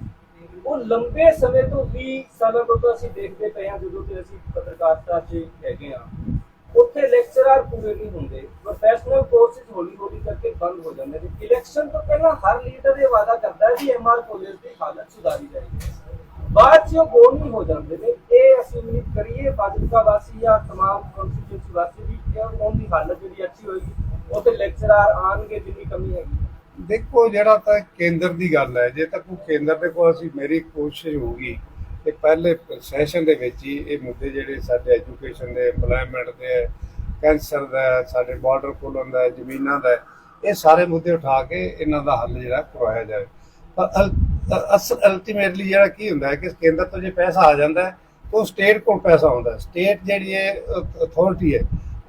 ਉਹ ਲੰਬੇ ਸਮੇਂ ਤੋਂ 20 ਸਾਲਾਂ ਤੋਂ ਤਾਂ ਅਸੀਂ ਦੇਖਦੇ ਪਏ ਹਾਂ, ਜਦੋਂ ਤੇ ਅਸੀਂ ਪੱਤਰਕਾਰਤਾ 'ਚ ਹੈਗੇ ਹਾਂ। ਉੱਥੇ ਲੈਕਚਰਰ ਪੂਰੇ ਨਹੀਂ ਹੁੰਦੇ। ਪ੍ਰੋਫੈਸ਼ਨਲ ਕੋਰਸਿਸ ਹੌਲੀ ਹੌਲੀ ਕਰਕੇ ਬੰਦ ਹੋ ਜਾਂਦੇ ਨੇ। ਇਲੈਕਸ਼ਨ ਤੋਂ ਪਹਿਲਾਂ ਹਰ ਲੀਡਰ ਇਹ ਵਾਅਦਾ ਕਰਦਾ ਹੈ ਕਿ ਐਮਆਰ ਕਾਲਜ ਦੀ ਹਾਲਤ ਸੁਧਾਰੀ ਜਾਏਗੀ। ਬਾਅਦ 'ਚ ਉਹ ਬੋਲ ਨਹੀਂ ਹੋ ਜਾਂਦੇ ਨੇ। ਇਹ ਅਸੀਂ ਉਮੀਦ ਕਰੀਏ ਫਾਜ਼ਿਲਕਾ ਵਾਸੀ ਜਾਂ ਤਮਾਮ ਕੰਸਟੀਟਿਊਂਸੀ ਵਾਸੀ ਵੀ ਕਿ ਉਹਨਾਂ ਦੀ ਹਾਲਤ ਜਿਹੜੀ ਅੱਛੀ ਹੋਏਗੀ ਉੱਥੇ ਲੈਕਚਰਰ ਆਣਗੇ ਜਿੰਨੀ ਕਮੀ ਹੈਗੀ। ਦੇਖੋ ਜਿਹੜਾ ਤਾਂ ਕੇਂਦਰ ਦੀ ਗੱਲ ਹੈ ਜੇ ਤਾਂ ਕੋਈ ਕੇਂਦਰ ਦੇ ਕੋਲ ਅਸੀਂ ਮੇਰੀ ਕੋਸ਼ਿਸ਼ ਹੋਊਗੀ ਕਿ ਪਹਿਲੇ ਸੈਸ਼ਨ ਦੇ ਵਿੱਚ ਹੀ ਇਹ ਮੁੱਦੇ ਜਿਹੜੇ ਸਾਡੇ ਐਜੂਕੇਸ਼ਨ ਦੇ EMPLOYMENT ਦੇ ਕੈਂਸਰ ਦਾ ਹੈ, ਸਾਡੇ ਬਾਰਡਰ ਖੋਲ੍ਹਣ ਦਾ ਹੈ, ਜ਼ਮੀਨਾਂ ਦਾ ਹੈ, ਇਹ ਸਾਰੇ ਮੁੱਦੇ ਉਠਾ ਕੇ ਇਹਨਾਂ ਦਾ ਹੱਲ ਜਿਹੜਾ ਕਰਵਾਇਆ ਜਾਵੇ। ਪਰ ਅਲ- ਅਸਲ ਅਲਟੀਮੇਟਲੀ ਜਿਹੜਾ ਕੀ ਹੁੰਦਾ ਹੈ ਕਿ ਕੇਂਦਰ ਤੋਂ ਜੇ ਪੈਸਾ ਆ ਜਾਂਦਾ ਹੈ, ਤਾਂ ਸਟੇਟ ਕੋਲ ਪੈਸਾ ਆਉਂਦਾ ਹੈ। ਸਟੇਟ ਜਿਹੜੀ ਹੈ ਅਥਾਰਟੀ ਹੈ,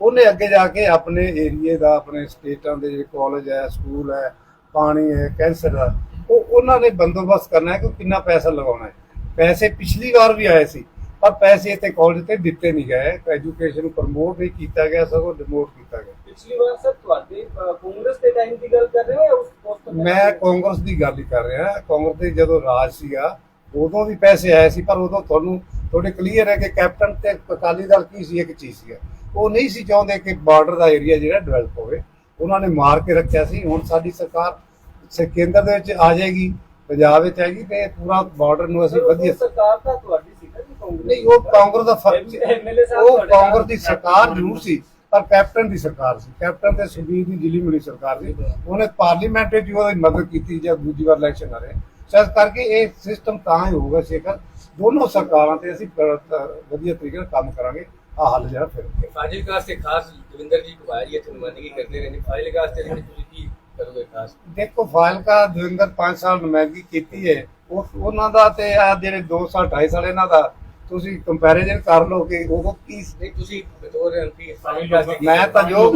ਉਹਨੇ ਅੱਗੇ ਜਾ ਕੇ ਆਪਣੇ ਏਰੀਏ ਦਾ, ਆਪਣੇ ਸਟੇਟਾਂ ਦੇ ਜਿਹੜੇ ਕਾਲਜ ਹੈ ਸਕੂਲ ਹੈ, ਪਾਣੀ ਹੈ ਕੈਂਸਰ ਦਾ ਉਹ ਉਹਨਾਂ ਨੇ ਬੰਦੋਬਸਤ ਕਰਨਾ ਹੈ ਕਿ ਕਿੰਨਾ ਪੈਸਾ ਲਗਾਉਣਾ ਹੈ। ਪੈਸੇ ਪਿਛਲੀ ਵਾਰ ਵੀ ਆਏ ਸੀ ਪਰ ਪੈਸੇ ਇੱਥੇ ਕਾਲਜ ਤੇ ਦਿੱਤੇ ਨਹੀਂ ਗਏ। ਐਜੂਕੇਸ਼ਨ ਨੂੰ ਪ੍ਰਮੋਟ ਨਹੀਂ ਕੀਤਾ ਗਿਆ ਸਗੋਂ ਡਿਮੋਟ ਕੀਤਾ ਗਿਆ। ਪਿਛਲੀ ਵਾਰ ਸਰ ਤੁਹਾਡੇ ਕਾਂਗਰਸ ਦੇ ਟਾਈਮ ਦੀ ਗੱਲ ਕਰ ਰਹੇ ਹੋ ਉਸ ਤੋਂ ਪਹਿਲਾਂ? ਮੈਂ ਦੀ? ਕਾਂਗਰਸ ਦੀ ਗੱਲ ਹੀ ਕਰ ਰਿਹਾ। ਕਾਂਗਰਸ ਦੇ ਜਦੋਂ ਰਾਜ ਸੀਗਾ ਉਦੋਂ ਵੀ ਪੈਸੇ ਆਏ ਸੀ ਪਰ ਉਦੋਂ ਤੁਹਾਨੂੰ ਤੁਹਾਡੇ ਕਲੀਅਰ ਹੈ ਕਿ ਕੈਪਟਨ ਤੇ ਅਕਾਲੀ ਦਲ ਕੀ ਸੀ ਇੱਕ ਚੀਜ਼ ਸੀਗਾ। ਉਹ ਨਹੀਂ ਸੀ ਚਾਹੁੰਦੇ ਕਿ ਬਾਰਡਰ ਦਾ ਏਰੀਆ ਜਿਹੜਾ ਡਿਵੈਲਪ ਹੋਵੇ। ਉਹਨਾਂ ਨੇ ਮਾਰ ਕੇ ਰੱਖਿਆ ਸੀ। ਹੁਣ ਸਾਡੀ ਸਰਕਾਰ ਸੇ ਕੇਂਦਰ ਦੇ ਵਿੱਚ ਆ ਜਾਏਗੀ ਪੰਜਾਬ ਵਿੱਚ ਆਏਗੀ ਤੇ ਪੂਰਾ ਬਾਰਡਰ ਨੂੰ ਅਸੀਂ ਵਧੀਆ ਸਰਕਾਰ ਤਾਂ ਤੁਹਾਡੀ ਸੀ ਨਹੀਂ ਉਹ ਕਾਂਗਰਸ ਦਾ ਫ਼ਰਕ ਸੀ। ਉਹ ਕਾਂਗਰਸ ਦੀ ਸਰਕਾਰ ਜ਼ਰੂਰ ਸੀ। ਪਰ ਕੈਪਟਨ ਦੀ ਸਰਕਾਰ ਸੀ। ਕੈਪਟਨ ਤੇ ਸੁਖਬੀਰ ਦੀ ਜ਼ਿਲ੍ਹੀ ਮਿਲੀ ਸਰਕਾਰ ਸੀ। ਉਹਨੇ ਪਾਰਲੀਮੈਂਟ ਵਿੱਚ ਉਹਦੀ ਮਦਦ ਕੀਤੀ ਜਦ ਦੂਜੀ ਵਾਰ ਇਲੈਕਸ਼ਨ ਆ ਰਹੇ ਸੋ ਇਸ ਕਰਕੇ ਇਹ ਸਿਸਟਮ ਤਾਂ ਹੀ ਹੋਊਗਾ ਜੇਕਰ ਦੋਨੋਂ ਸਰਕਾਰਾਂ ਤੇ ਅਸੀਂ ਤ- ਵਧੀਆ ਤਰੀਕੇ ਨਾਲ ਕੰਮ ਕਰਾਂਗੇ। ਆ ਹੱਲ ਜਿਹੜਾ ਫਿਰ ਫਾਜ਼ਿਲਕਾ ਵਾਸਤੇ ਖਾਸ ਦਵਿੰਦਰ ਜੀ ਕੁਮਾਰ ਜੀ ਇੱਥੇ ਨੁਮਾਇੰਦਗੀ ਕਰਦੇ ਰਹਿੰਦੇ ਫਾਜ਼ਿਲਕਾ ਵਾਸਤੇ ਜਿਹੜੇ ਤੁਸੀਂ ਕੀ ਕਰੋਗੇ ਖਾਸ? ਦੇਖੋ ਫਾਇਲਕਾ ਦਵਿੰਦਰ 5 ਸਾਲ ਨੁਮਾਇੰਦਗੀ ਕੀਤੀ ਹੈ। ਉਹ ਉਹਨਾਂ ਦਾ ਤੇ ਆ ਜਿਹੜੇ 2 ਸਾਲ 2.5 ਸਾਲ ਇਹਨਾਂ ਦਾ ਤੁਸੀਂ ਕੰਪੈਰੀਜ਼ਨ ਕਰ ਲਓ ਕਿ ਉਹ ਕੀ ਨਹੀਂ ਤੁਸੀਂ ਬਤੌਰ ਐਮਪੀ ਫਾਈਲ ਮੈਂ ਤਾਂ ਜੋ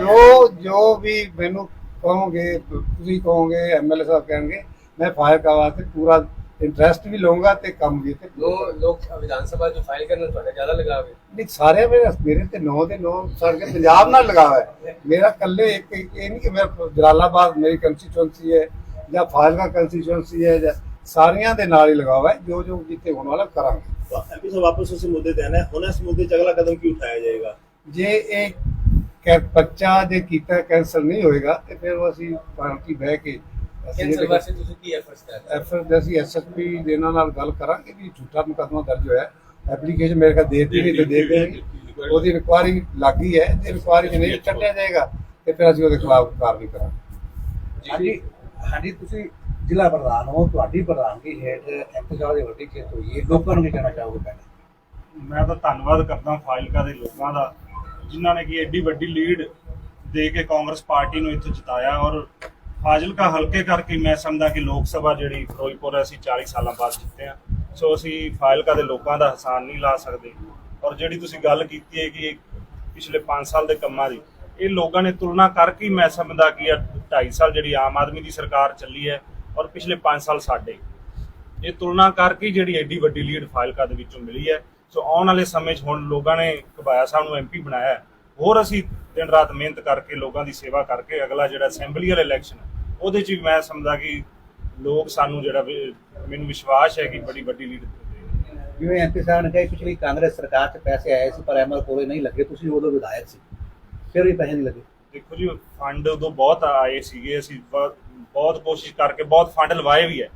ਜੋ ਜੋ ਵੀ ਮੈਨੂੰ ਕਹੋਗੇ ਤੁਸੀਂ ਕਹੋਗੇ ਐਮਐਲਏ ਸਾਹਿਬ ਕਹਿਣਗੇ ਮੈਂ ਫਾਇਲਕਾ ਵਾਸਤੇ ਪੂਰਾ ਇੰਟਰਸਟ ਵੀ ਲਵਾਂਗਾ ਤੇ ਕੰਮ ਵੀ ਤੇ ਲੋ ਲੋਕ ਵਿਧਾਨ ਸਭਾ ਜੋ ਫਾਈਲ ਕਰਨ ਤੁਹਾਡਾ ਜ਼ਿਆਦਾ ਲਗਾਵੇ ਨਹੀਂ ਸਾਰੇ ਮੇਰੇ ਮੇਰੇ ਤੇ ਨੌ ਦੇ ਨੌ ਸਾਡੇ ਪੰਜਾਬ ਨਾਲ ਲਗਾਵਾ ਹੈ। ਮੇਰਾ ਕੱਲੇ ਇੱਕ ਇੱਕ- ਇਹ ਨਹੀਂ ਕਿ ਮੇਰਾ ਜਲਾਲਾਬਾਦ ਮੇਰੀ ਕੰਸਟੀਚੁਐਂਸੀ ਹੈ ਜਾਂ ਫਾਜ਼ਿਲਕਾ ਕੰਸਟੀਚੁਐਂਸੀ ਹੈ ਜਾਂ ਸਾਰੀਆਂ ਦੇ ਨਾਲ ਹੀ ਲਗਾਵਾ ਹੈ ਜੋ ਜੋ ਜਿੱਥੇ ਹੋਣ ਵਾਲਾ ਕਰਾਂਗੇ। ਐਮਪੀ ਸਾਹਿਬ ਵਾਪਸ ਉਸੇ ਮੁੱਦੇ ਤੇ ਆਣਾ ਹੈ। ਹੁਣ ਇਸ ਮੁੱਦੇ 'ਚ ਅਗਲਾ ਕਦਮ ਕੀ ਉਠਾਇਆ ਜਾਏਗਾ? ਜੇ ਇਹ ਕੈ ਬੱਚਾ ਜੇ ਕੀਤਾ ਕੈਂਸਲ ਨਹੀਂ ਹੋਏਗਾ ਤੇ ਫਿਰ ਅਸੀਂ ਪਾਰਟੀ ਬਹਿ ਕੇ ਕੈਂਸਲ ਵਾਸਤੇ ਤੁਸੀਂ ਕੀ ਐਫਰਟਸ ਕਰ ਰਹੇ ਦੇ ਅਸੀਂ ਐਸਐਸਪੀ ਦੇ ਨਾਲ ਗੱਲ ਕਰਾਂਗੇ ਵੀ ਝੂਠਾ ਮੁਕੱਦਮਾ ਦਰਜ ਹੋਇਆ। ਐਪਲੀਕੇਸ਼ਨ ਮੇਰੇ ਕੋਲ ਦੇ ਦਿੱਤੀ ਨਹੀਂ ਤੇ ਦੇ ਦੇਣਗੇ ਉਹਦੀ ਇਨਕੁਆਰੀ ਲੱਗੀ ਹੈ। ਜੇ ਚ ਨਹੀਂ ਕੱਢਿਆ ਜਾਏਗਾ ਤੇ ਫਿਰ ਅਸੀਂ ਉਹਦੇ ਖਿਲਾਫ ਕਾਰਵਾਈ ਕਰਾਂਗੇ। ਹਾਂਜੀ ਹਾਂਜੀ ਤੁਸੀਂ ਜ਼ਿਲ੍ਹਾ ਪ੍ਰਧਾਨ ਹੋ ਤੁਹਾਡੀ ਪ੍ਰਧਾਨਗੀ ਹੇਠ ਐਕਟਿਵਾ ਦੀ ਵੱਡੀ ਜਿੱਤ ਹੋਈ ਹੈ। ਲੋਕਾਂ ਨੂੰ ਕੀ ਕਹਿਣਾ ਚਾਹੋਗੇ ਪਹਿਲਾਂ? ਮੈਂ ਤਾਂ ਧੰਨਵਾਦ ਕਰਦਾ ਫਾਜ਼ਿਲਕਾ ਦੇ ਲੋਕਾਂ ਦਾ ਜਿਨ੍ਹਾਂ ਨੇ ਕਿ ਐਡੀ ਵੱਡੀ ਲੀਡ ਦੇ ਕੇ ਕਾਂਗਰਸ ਪਾਰਟੀ ਨੂੰ ਇੱਥੇ ਜਿਤਾਇਆ ਔਰ ਫਾਜ਼ਿਲਕਾ ਹਲਕੇ ਕਰਕੇ ਮੈਂ ਸਮਝਦਾ ਕਿ ਲੋਕ ਸਭਾ ਜਿਹੜੀ ਫਿਰੋਜ਼ਪੁਰ ਹੈ, ਅਸੀਂ 40 ਸਾਲਾਂ ਬਾਅਦ ਜਿੱਤੇ ਆ ਸੋ ਅਸੀਂ ਫਾਜ਼ਿਲਕਾ ਦੇ ਲੋਕਾਂ ਦਾ ਹਸਾਨ ਨਹੀਂ ਲਾ ਸਕਦੇ। ਔਰ ਜਿਹੜੀ ਤੁਸੀਂ ਗੱਲ ਕੀਤੀ ਹੈ ਕਿ ਪਿਛਲੇ 5 ਸਾਲ ਦੇ ਕੰਮਾਂ ਦੀ ਇਹ ਲੋਕਾਂ ਨੇ ਤੁਲਨਾ ਕਰਕੇ ਮੈਂ ਸਮਝਦਾ ਕਿ ਇਹ 2.5 ਸਾਲ ਜਿਹੜੀ ਆਮ ਆਦਮੀ ਦੀ ਸਰਕਾਰ ਚੱਲੀ ਹੈ ਔਰ ਪਿਛਲੇ 5 ਸਾਲ ਸਾਡੇ। ਇਹ ਤੁਲਨਾ ਕਰਕੇ ਜਿਹੜੀ ਐਡੀ ਵੱਡੀ ਲੀਡ ਫਾਇਲਕਾ ਦੇ ਵਿੱਚੋਂ ਮਿਲੀ ਹੈ। ਸੋ ਆਉਣ ਵਾਲੇ ਸਮੇਂ 'ਚ ਹੁਣ ਲੋਕਾਂ ਨੇ ਕਬਾਇਆ ਸਾਹਿਬ ਨੂੰ ਐਮਪੀ ਬਣਾਇਆ। ਹੋਰ ਅਸੀਂ ਦਿਨ ਰਾਤ ਮਿਹਨਤ ਕਰਕੇ ਲੋਕਾਂ ਦੀ ਸੇਵਾ ਕਰਕੇ ਅਗਲਾ ਜਿਹੜਾ ਅਸੈਂਬਲੀ ਵਾਲਾ ਇਲੈਕਸ਼ਨ ਉਹਦੇ 'ਚ ਵੀ ਮੈਂ ਸਮਝਦਾ ਕਿ ਲੋਕ ਸਾਨੂੰ ਜਿਹੜਾ ਮੈਨੂੰ ਵਿਸ਼ਵਾਸ ਹੈ ਕਿ ਬੜੀ ਵੱਡੀ ਲੀਡ ਜਿਵੇਂ ਐਮਪੀ ਸਾਹਿਬ ਨੇ ਕਿਹਾ ਪਿਛਲੀ ਕਾਂਗਰਸ ਸਰਕਾਰ 'ਚ ਪੈਸੇ ਆਏ ਸੀ ਪਰ ਐਮਐਲ ਕੋਲੇ ਨਹੀਂ ਲੱਗੇ ਤੁਸੀਂ ਉਦੋਂ ਵਿਧਾਇਕ ਸੀ। ਫਿਰ ਵੀ ਪੈਸੇ ਨਹੀਂ ਲੱਗੇ। ਦੇਖੋ ਜੀ ਫੰਡ ਉਦੋਂ ਬਹੁਤ ਆਏ ਸੀਗੇ ਅਸੀਂ ਬਹੁਤ ਕੋਸ਼ਿਸ਼ ਕਰਕੇ, ਬਹੁਤ ਫੰਡ ਲਵਾਏ ਵੀ ਹੈ।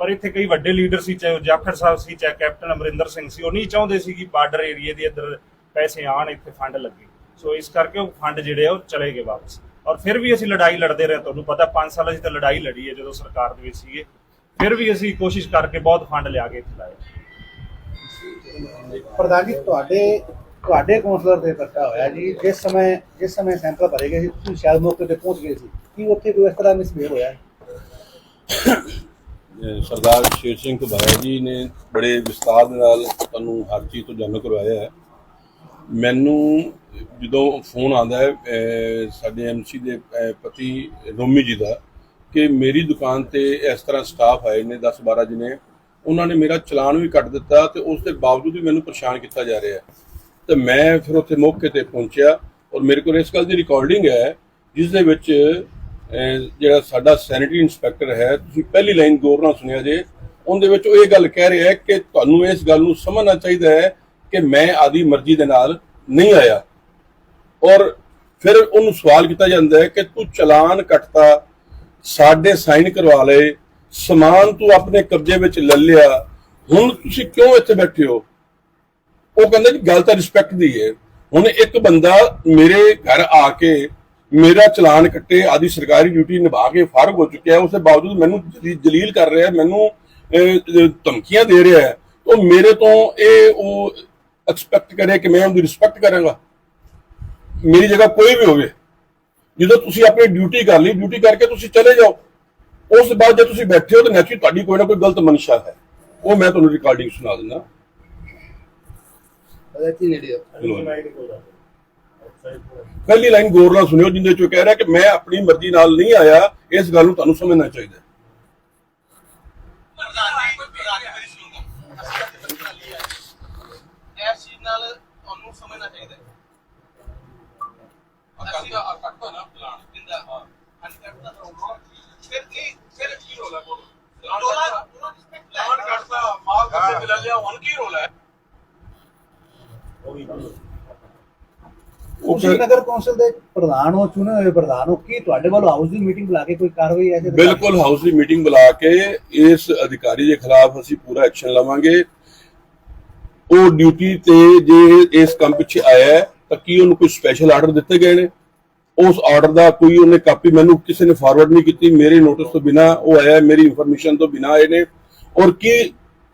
ਪਰ ਇੱਥੇ ਕਈ ਵੱਡੇ ਲੀਡਰ ਸੀ, ਚਾਹੇ ਉਹ ਸਾਹਿਬ ਸੀ, ਚਾਹੇ ਕੈਪਟਨ ਅਮਰਿੰਦਰ ਸਿੰਘ ਸੀ, ਉਹ ਨਹੀਂ ਚਾਹੁੰਦੇ ਸੀ ਕਿ ਬਾਰਡਰ ਏਰੀਏ ਦੇ ਅੰਦਰ ਪੈਸੇ ਆਣ ਇੱਥੇ ਫੰਡ ਲੱਗੇ। ਸੋ ਇਸ ਕਰਕੇ ਉਹ ਫੰਡ ਜਿਹੜੇ ਆ, ਉਹ ਚਲੇ ਗਏ ਵਾਪਸ। ਔਰ ਫਿਰ ਵੀ ਅਸੀਂ ਲੜਾਈ ਲੜਦੇ ਰਹੇ, ਤੁਹਾਨੂੰ ਪਤਾ 5 ਸਾਲ ਅਸੀਂ ਤਾਂ ਲੜਾਈ ਲੜੀ ਹੈ, ਜਦੋਂ ਸਰਕਾਰ ਦੇ ਵਿੱਚ ਸੀਗੇ। ਫਿਰ ਵੀ ਅਸੀਂ ਕੋਸ਼ਿਸ਼ ਕਰਕੇ ਬਹੁਤ ਫੰਡ ਲਿਆ ਕੇ ਇੱਥੇ ਲਾਏ। ਪ੍ਰਧਾਨ ਜੀ, ਤੁਹਾਡੇ ਤੁਹਾਡੇ ਕੌਂਸਲਰ ਤੇ ਪਰਚਾ ਹੋਇਆ ਜੀ। ਜਿਸ ਸਮੇਂ ਜਿਸ ਸਮੇਂ ਸੈਂਪਲ ਭਰੇ ਗਏ ਸੀ, ਤੁਸੀਂ ਸ਼ਾਇਦ ਮੌਕੇ ਤੇ ਪਹੁੰਚ ਗਏ ਸੀ। ਕੀ ਉੱਥੇ ਕੋਈ ਇਸ ਤਰ੍ਹਾਂ ਮਿਸਬਿਹੇਵ ਹੋਇਆ? ਹੈ? ਅਹ ਸਰਦਾਰ ਸ਼ੇਰ ਸਿੰਘ ਘਬਾਇਆ ਜੀ ਨੇ ਬੜੇ ਵਿਸਤਾਰ ਦੇ ਨਾਲ ਤੁਹਾਨੂੰ ਹਰ ਚੀਜ਼ ਤੋਂ ਜਾਣੂ ਕਰਵਾਇਆ ਹੈ। ਮੈਨੂੰ ਜਦੋਂ ਫੋਨ ਆਉਂਦਾ ਹੈ, ਅਹ ਸਾਡੇ ਐਮਸੀ ਦੇ, ਅਹ ਪਤੀ ਰੋਮੀ ਜੀ ਦਾ ਕਿ ਮੇਰੀ ਦੁਕਾਨ ਤੇ ਇਸ ਤਰ੍ਹਾਂ ਸਟਾਫ ਆਏ ਨੇ 10 12 ਜਣੇ। ਉਹਨਾਂ ਨੇ ਮੇਰਾ ਚਲਾਨ ਵੀ ਕੱਟ ਦਿੱਤਾ ਤੇ ਉਸ ਦੇ ਬਾਵਜੂਦ ਵੀ ਮੈਨੂੰ ਪਰੇਸ਼ਾਨ ਕੀਤਾ ਜਾ ਰਿਹਾ ਹੈ। ਤੇ ਮੈਂ ਫਿਰ ਉੱਥੇ ਮੌਕੇ ਤੇ ਪਹੁੰਚਿਆ ਔਰ ਮੇਰੇ ਕੋਲ ਇਸ ਗੱਲ ਦੀ ਰਿਕਾਰਡਿੰਗ ਹੈ, ਜਿਸ ਦੇ ਵਿੱਚ ਜਿਹੜਾ ਸਾਡਾ ਸੈਨਿਟਰੀ ਇੰਸਪੈਕਟਰ ਹੈ, ਤੁਸੀਂ ਪਹਿਲੀ ਲਾਈਨ ਗੌਰ ਨਾਲ ਸੁਣਿਆ ਜੇ, ਉਹਦੇ ਵਿੱਚ ਉਹ ਇਹ ਗੱਲ ਕਹਿ ਰਿਹਾ ਹੈ ਕਿ ਤੁਹਾਨੂੰ ਇਸ ਗੱਲ ਨੂੰ ਸਮਝਣਾ ਚਾਹੀਦਾ ਹੈ ਕਿ ਮੈਂ ਆਦੀ ਮਰਜ਼ੀ ਦੇ ਨਾਲ ਨਹੀਂ ਆਇਆ। ਔਰ ਫਿਰ ਉਹਨੂੰ ਸਵਾਲ ਕੀਤਾ ਜਾਂਦਾ ਹੈ ਕਿ ਤੂੰ ਚਲਾਨ ਕੱਟਤਾ, ਸਾਡੇ ਸਾਈਨ ਕਰਵਾ ਲਏ, ਸਮਾਨ ਤੂੰ ਆਪਣੇ ਕਬਜ਼ੇ ਵਿੱਚ ਲੈ ਲਿਆ, ਹੁਣ ਤੁਸੀਂ ਕਿਉਂ ਇੱਥੇ ਬੈਠੇ ਹੋ? ਉਹ ਕਹਿੰਦਾ ਜੀ, ਗੱਲ ਤਾਂ ਰਿਸਪੈਕਟ ਦੀ ਹੈ। ਹੁਣ ਇੱਕ ਬੰਦਾ ਮੇਰੇ ਘਰ ਆ ਕੇ ਮੇਰਾ ਚਲਾਨ ਕੱਟੇ ਆਦੀ ਸਰਕਾਰੀ ਡਿਊਟੀ ਨਿਭਾ ਕੇ ਫਾਰਗ ਹੋ ਚੁੱਕਿਆ ਹੈ। ਉਸਦੇ ਬਾਵਜੂਦ ਮੈਨੂੰ ਜਲੀ- ਜਲੀਲ ਕਰ ਰਿਹਾ ਹੈ ਮੈਨੂੰ ਧਮਕੀਆਂ ਦੇ ਰਿਹਾ ਹੈ। ਉਹ ਮੇਰੇ ਤੋਂ ਇਹ ਉਹ ਐਕਸਪੈਕਟ ਕਰੇ ਕਿ ਮੈਂ ਉਹਦੀ ਰਿਸਪੈਕਟ ਕਰਾਂਗਾ। ਮੇਰੀ ਜਗ੍ਹਾ ਕੋਈ ਵੀ ਹੋਵੇ ਜਦੋਂ ਤੁਸੀਂ ਆਪਣੀ ਡਿਊਟੀ ਕਰ ਲਈ ਡਿਊਟੀ ਕਰਕੇ ਤੁਸੀਂ ਚਲੇ ਜਾਓ। ਉਸ ਤੋਂ ਬਾਅਦ ਜੇ ਤੁਸੀਂ ਬੈਠੇ ਹੋ ਤਾਂ ਨੈਚੁਰਲੀ ਤੁਹਾਡੀ ਕੋਈ ਨਾ ਕੋਈ ਗਲਤ ਮਨਸ਼ਾ ਹੈ। ਉਹ ਮੈਂ ਤੁਹਾਨੂੰ ਰਿਕਾਰਡਿੰਗ ਸੁਣਾ ਦਿੰਦਾ। ਪਹਿਲੀ ਲਾਈਨ ਗੌਰ ਨਾਲ ਸੁਣਿਓ, ਜਿੰਦੇ ਚੋਂ ਕਹਿ ਰਿਹਾ ਕਿ ਮੈਂ ਆਪਣੀ ਮਰਜ਼ੀ ਨਾਲ ਨਹੀਂ ਆਇਆ, ਇਸ ਗੱਲ ਨੂੰ ਤੁਹਾਨੂੰ ਸਮਝਣਾ ਚਾਹੀਦਾ ਹੈ। ਇਸ ਚੀਜ਼ ਨਾਲ ਤੁਹਾਨੂੰ ਸਮਝਣਾ ਚਾਹੀਦਾ ਹੈ ਅਸੀਂ ਕੱਟੋ ਨਾ ਪਲਾਨ ਜਿੰਦਾ ਹਾਂਜੀ ਕੱਟਦਾ ਰਹੂਗਾ ਫਿਰ ਕੀ ਫਿਰ ਕੀ ਰੋਲਾ ਕੋਲ ਰੋਲਾ ਪਲਾਨ ਕੱਟਦਾ ਮਾਲ ਕੱਟੇ ਤੇ ਲੈ ਲਿਆ ਹੁਣ ਕੀ ਰੋਲਾ ਹੈ ਤੁਸੀਂ ਫਿਰ- ਨਗਰ ਕੌਂਸਲ ਦੇ ਪ੍ਰਧਾਨ ਹੋ ਚੁਣੇ ਹੋਏ ਪ੍ਰਧਾਨ ਹੋ ਕੀ ਤੁਹਾਡੇ ਵੱਲੋਂ ਹਾਊਸ ਦੀ ਮੀਟਿੰਗ ਬੁਲਾ ਕੇ ਕੋਈ ਕਾਰਵਾਈ ਐਸੇ ਬਿਲਕੁਲ ਹਾਊਸ ਦੀ ਮੀਟਿੰਗ ਬੁਲਾ ਕੇ ਇਸ ਅਧਿਕਾਰੀ ਦੇ ਖਿਲਾਫ ਅਸੀਂ ਪੂਰਾ ਐਕਸ਼ਨ ਲਵਾਂਗੇ। ਉਹ ਡਿਊਟੀ ਤੇ ਜੇ ਇਸ ਕੰਮ ਪਿੱਛੇ ਆਇਆ ਹੈ, ਤਾਂ ਕੀ ਉਹਨੂੰ ਕੋਈ ਸਪੈਸ਼ਲ ਆਰਡਰ ਦਿੱਤੇ ਗਏ ਨੇ? ਉਸ ਆਰਡਰ ਦਾ ਕੋਈ ਉਹਨੇ ਕਾਪੀ ਮੈਨੂੰ ਕਿਸੇ ਨੇ ਫਾਰਵਰਡ ਨਹੀਂ ਕੀਤੀ। ਮੇਰੇ ਨੋਟਿਸ ਤੋਂ ਬਿਨਾ ਉਹ ਆਇਆ ਮੇਰੀ ਇਨਫੋਰਮੇਸ਼ਨ ਤੋਂ ਬਿਨਾ ਆਏ ਨੇ। ਔਰ ਕੀ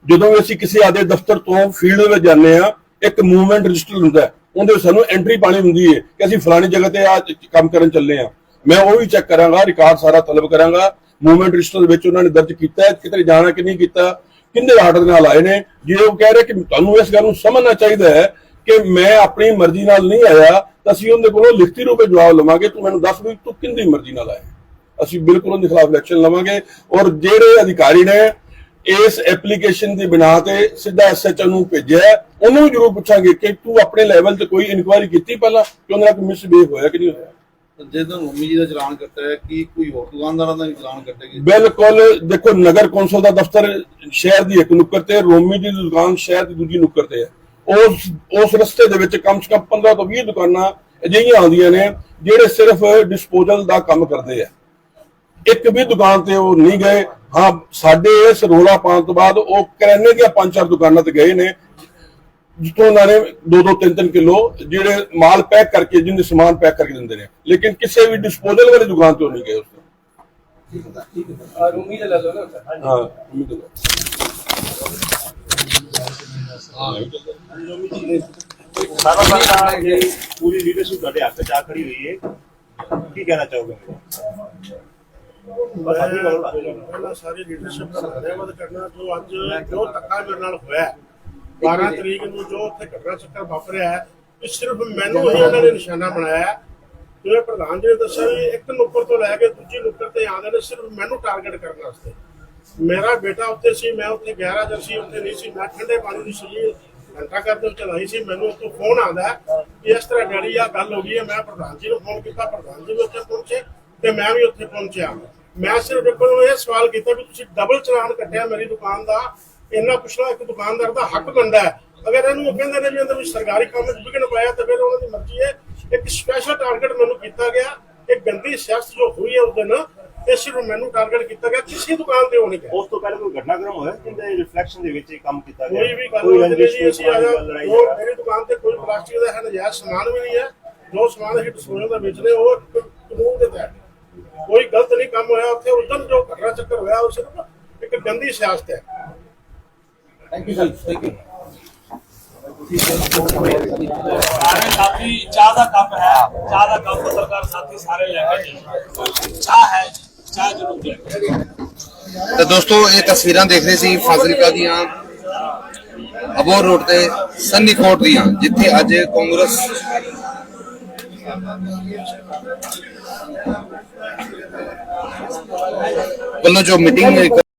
ਜਦੋਂ ਵੀ ਅਸੀਂ ਕਿਸੇ ਆਦੇ ਦਫ਼ਤਰ ਤੋਂ ਫੀਲਡ ਵਿੱਚ ਜਾਂਦੇ ਆ ਇੱਕ ਮੂਵਮੈਂਟ ਰਜਿਸਟਰ ਹੁੰਦਾ ਹੈ ਉਹਦੇ ਵਿੱਚ ਸਾਨੂੰ ਐਂਟਰੀ ਪਾਣੀ ਹੁੰਦੀ ਹੈ ਕਿ ਅਸੀਂ ਫਲਾਣੀ ਜਗ੍ਹਾ ਤੇ ਆ ਕੰਮ ਕਰਨ ਚੱਲੇ ਆ ਮੈਂ ਉਹ ਵੀ ਚੈੱਕ ਕਰਾਂਗਾ ਰਿਕਾਰਡ ਸਾਰਾ ਤਲਬ ਕਰਾਂਗਾ। ਮੂਵਮੈਂਟ ਰਜਿਸਟਰ ਦੇ ਵਿੱਚ ਉਹਨਾਂ ਨੇ ਦਰਜ ਕੀਤਾ ਹੈ, ਕਿਤੇ ਜਾਣਾ ਕਿ ਨਹੀਂ ਕੀਤਾ, ਕਿੰਨੇ ਆਰਡਰ ਨਾਲ ਆਏ ਨੇ। ਜੇ ਉਹ ਕਹਿ ਰਹੇ ਕਿ ਤੁਹਾਨੂੰ ਇਸ ਗੱਲ ਨੂੰ ਸਮਝਣਾ ਚਾਹੀਦਾ ਹੈ ਕਿ ਮੈਂ ਆਪਣੀ ਮਰਜ਼ੀ ਨਾਲ ਨਹੀਂ ਆਇਆ, ਤਾਂ ਅਸੀਂ ਉਹਦੇ ਕੋਲੋਂ ਲਿਖਤੀ ਰੂਪੇ ਜਵਾਬ ਲਵਾਂਗੇ। ਤੂੰ ਮੈਨੂੰ ਦੱਸ ਵੀ ਤੂੰ ਕਿੰਦੀ ਮਰਜ਼ੀ ਨਾਲ ਆਇਆ। ਅਸੀਂ ਬਿਲਕੁਲ ਉਹਦੇ ਖਿਲਾਫ ਐਕਸ਼ਨ ਲਵਾਂਗੇ। ਔਰ ਜਿਹੜੇ ਅਧਿਕਾਰੀ ਨੇ ਇਸ ਐਪਲੀਕੇਸ਼ਨ ਦੀ ਬਿਨਾ ਤੇ ਸਿੱਧਾ ਐਸਐਚਓ ਨੂੰ ਭੇਜਿਆ ਉਹਨੂੰ ਵੀ ਜ਼ਰੂਰ ਪੁੱਛਾਂਗੇ ਕਿ ਤੂੰ ਆਪਣੇ ਲੈਵਲ ਤੇ ਕੋਈ ਇਨਕੁਆਇਰੀ ਕੀਤੀ ਪਹਿਲਾਂ? ਕਿ ਉਹਦੇ ਨਾਲ ਕੋਈ ਮਿਸਬੀਹੇਵ ਹੋਇਆ ਕਿ ਨਹੀਂ ਹੋਇਆ? ਜਦੋਂ ਰੋਮੀ ਜੀ ਦਾ ਚਲਾਨ ਕੱਟਿਆ ਹੈ ਕੀ ਕੋਈ ਹੋਰ ਦੁਕਾਨਦਾਰਾਂ ਦਾ ਵੀ ਚਲਾਨ ਕੱਟੇਗੀ? ਬਿਲਕੁਲ ਦੇਖੋ ਨਗਰ ਕੌਂਸਲ ਦਾ ਦਫ਼ਤਰ ਸ਼ਹਿਰ ਦੀ ਇੱਕ ਨੁੱਕਰ ਤੇ ਰੋਮੀ ਦੀ ਦੁਕਾਨ ਸ਼ਹਿਰ ਦੀ ਦੂਜੀ ਨੁੱਕਰ ਤੇ ਹੈ। ਉਸ ਉਸ ਰਸਤੇ ਦੇ ਵਿੱਚ ਕਮ ਸੇ ਕਮ 15 ਤੋਂ 20 ਦੁਕਾਨਾਂ ਅਜਿਹੀਆਂ ਆਉਂਦੀਆਂ ਨੇ ਜਿਹੜੇ ਸਿਰਫ ਡਿਸਪੋਜ਼ਲ ਦਾ ਕੰਮ ਕਰਦੇ ਆ। ਇੱਕ ਵੀ ਦੁਕਾਨ ਤੇ ਉਹ ਨਹੀਂ ਗਏ ਹਾਂ ਸਾਡੇ ਇਸ ਰੋਲਾ ਪਾਉਣ ਤੋਂ ਬਾਅਦ ਉਹ ਕਰਿਆਨੇ ਦੀਆਂ ਪੰਜ ਚਾਰ ਦੁਕਾਨਾਂ ਤੇ ਗਏ ਨੇ ਜਿੱਥੋਂ ਉਹਨਾਂ ਨੇ 2-2 3-3 ਕਿਲੋ ਜਿਹੜੇ ਮਾਲ ਪੈਕ ਕਰਕੇ ਜਿੰਨੇ ਸਮਾਨ ਪੈਕ ਕਰਕੇ ਦਿੰਦੇ ਨੇ। ਲੇਕਿਨ ਕਿਸੇ ਵੀ ਡਿਸਪੋਜ਼ਲ ਵਾਲੀ ਦੁਕਾਨ ਤੇ ਨਹੀਂ ਗਏ ਉਸ ਤੋਂ। ਰੂਮੀ ਲੈ ਲਓ ਨਾ ਹੈ ਸਾਰਾ ਪੂਰੀ ਲੀਡਰਸ਼ਿਪ ਤੁਹਾਡੇ ਹੱਥ ਚ ਆ ਖੜੀ ਹੋਈ ਹੈ। ਕੀ ਕਹਿਣਾ ਚਾਹੋਗੇ? ਪਹਿਲਾਂ ਸਾਰੀ ਲੀਡਰਸ਼ਿਪ ਦਾ ਧੰਨਵਾਦ ਕਰਨਾ ਜੋ ਅੱਜ ਜੋ ਧੱਕਾ ਮੇਰੇ ਨਾਲ ਹੋਇਆ ਹੈ। 12 ਤਰੀਕ ਨੂੰ ਜੋ ਉੱਥੇ ਘਟਨਾ ਚੱਕਰ ਵਾਪਰਿਆ ਹੈ ਇਹ ਸਿਰਫ ਮੈਨੂੰ ਹੀ ਇਹਨਾਂ ਨੇ ਨਿਸ਼ਾਨਾ ਬਣਾਇਆ ਹੈ। ਜਿਵੇਂ ਪ੍ਰਧਾਨ ਜੀ ਨੇ ਦੱਸਿਆ ਵੀ ਇੱਕ ਨੁੱਕਰ ਤੋਂ ਲੈ ਕੇ ਦੂਜੀ ਨੁੱਕਰ ਤੇ ਆਉਂਦੇ ਨੇ ਸਿਰਫ ਮੈਨੂੰ ਟਾਰਗੇਟ ਕਰਨ ਵਾਸਤੇ ਮੇਰਾ ਬੇਟਾ ਉੱਥੇ ਸੀ ਮੈਂ ਉੱਥੇ 11 ਜਰ ਸੀ ਉੱਥੇ ਨਹੀਂ ਸੀ ਮੈਂ ਠੰਡੇ ਪਾਣੀ ਦੀ ਸੀ ਘੰਟਾ ਕਰਦੇ ਚਲਾਈ ਸੀ ਮੈਨੂੰ ਉੱਥੋਂ ਫੋਨ ਆਉਂਦਾ ਹੈ ਕਿ ਇਸ ਤਰ੍ਹਾਂ ਡੈਡੀ ਆ ਗੱਲ ਹੋ ਗਈ ਹੈ ਮੈਂ ਪ੍ਰਧਾਨ ਜੀ ਨੂੰ ਫੋਨ ਕੀਤਾ ਪ੍ਰਧਾਨ ਜੀ ਵੀ ਉੱਥੇ ਪਹੁੰਚੇ ਤੇ ਮੈਂ ਵੀ ਉੱਥੇ ਪਹੁੰਚਿਆ। ਮੈਂ ਸਿਰਫ ਇੱਕ ਨੂੰ ਇਹ ਸਵਾਲ ਕੀਤਾ ਵੀ ਤੁਸੀਂ ਡਬਲ ਚਲਾਨ ਕੱਟਿਆ ਮੇਰੀ ਦੁਕਾਨ ਦਾ। ਇੰਨਾ ਪੁੱਛਣਾ ਇੱਕ ਦੁਕਾਨਦਾਰ ਦਾ ਹੱਕ ਬਣਦਾ ਹੈ। ਅਗਰ ਇਹਨੂੰ ਉਹ ਕਹਿੰਦੇ ਨੇ ਵੀ ਇਹਦੇ ਵਿੱਚ ਸਰਕਾਰੀ ਕੰਮ ਵਿੱਚ ਵਿਘਨ ਪਾਇਆ ਤਾਂ ਫਿਰ ਉਹਨਾਂ ਦੀ ਮਰਜ਼ੀ ਹੈ। ਇੱਕ ਸਪੈਸ਼ਲ ਟਾਰਗੇਟ ਮੈਨੂੰ ਕੀਤਾ ਗਿਆ। ਇੱਕ ਗੰਦੀ ਸਿਆਸਤ ਜੋ ਹੋਈ ਹੈ ਉਸ ਦਿਨ ਇਹ ਸਿਰਫ ਮੈਨੂੰ ਟਾਰਗੇਟ ਕੀਤਾ ਗਿਆ। ਕਿਸੇ ਦੁਕਾਨ ਤੇ ਹੋਣੀ ਗਿਆ। ਉਸ ਤੋਂ ਪਹਿਲਾਂ ਕੋਈ ਘਟਨਾਕ੍ਰਮ ਹੋਇਆ ਜਿਹਦੇ ਰਿਫਲੈਕਸ਼ਨ ਦੇ ਵਿੱਚ ਇਹ ਕੰਮ ਕੀਤਾ ਗਿਆ? ਕੋਈ ਵੀ ਗੱਲ ਕੋਈ ਨਹੀਂ ਅਸੀਂ ਆਇਆ। ਕੋਈ ਮੇਰੀ ਦੁਕਾਨ ਤੇ ਕੋਈ ਪਲਾਸਟਿਕ ਦਾ ਹੈ ਨਜਾਇਜ਼ ਸਮਾਨ ਵੀ ਨਹੀਂ ਹੈ। ਜੋ ਸਮਾਨ ਅਸੀਂ ਡਿਸਪੋਜ਼ਲ ਦਾ ਵੇਚਦੇ ਉਹ ਕੋਈ ਗਲਤ ਨਹੀਂ ਕੰਮ ਹੋਇਆ ਉੱਥੇ ਉਸ ਦਿਨ ਜੋ ਘਟਨਾ ਚੱਕਰ ਹੋਇਆ ਉਹ ਸਿਰਫ ਇੱਕ ਗੰਦੀ ਸਿਆਸਤ ਹੈ। Thank you sir thank you ਸਾਰੇ ਸਾਥੀ ਚਾਹ ਦਾ ਕੱਪ ਹੈ। ਚਾਹ ਦਾ ਕੱਪ ਪੱਤਰਕਾਰ ਸਾਥੀ ਸਾਰੇ ਲੈ ਕੇ ਜਾਓ ਚਾਹ ਹੈ ਚਾਹ ਜ਼ਰੂਰ ਲੈ ਕੇ ਤੇ ਦੋਸਤੋ ਇਹ ਤਸਵੀਰਾਂ ਦੇਖ ਰਹੇ ਸੀ ਫਾਜ਼ਿਲਕਾ ਦੀਆਂ ਅਬੋਰ ਰੋਡ ਤੇ ਸੰਨੀ ਕੋਟ ਦੀਆਂ ਜਿੱਥੇ ਅੱਜ ਕਾਂਗਰਸ ਵੱਲੋਂ ਜੋ ਮੀਟਿੰਗ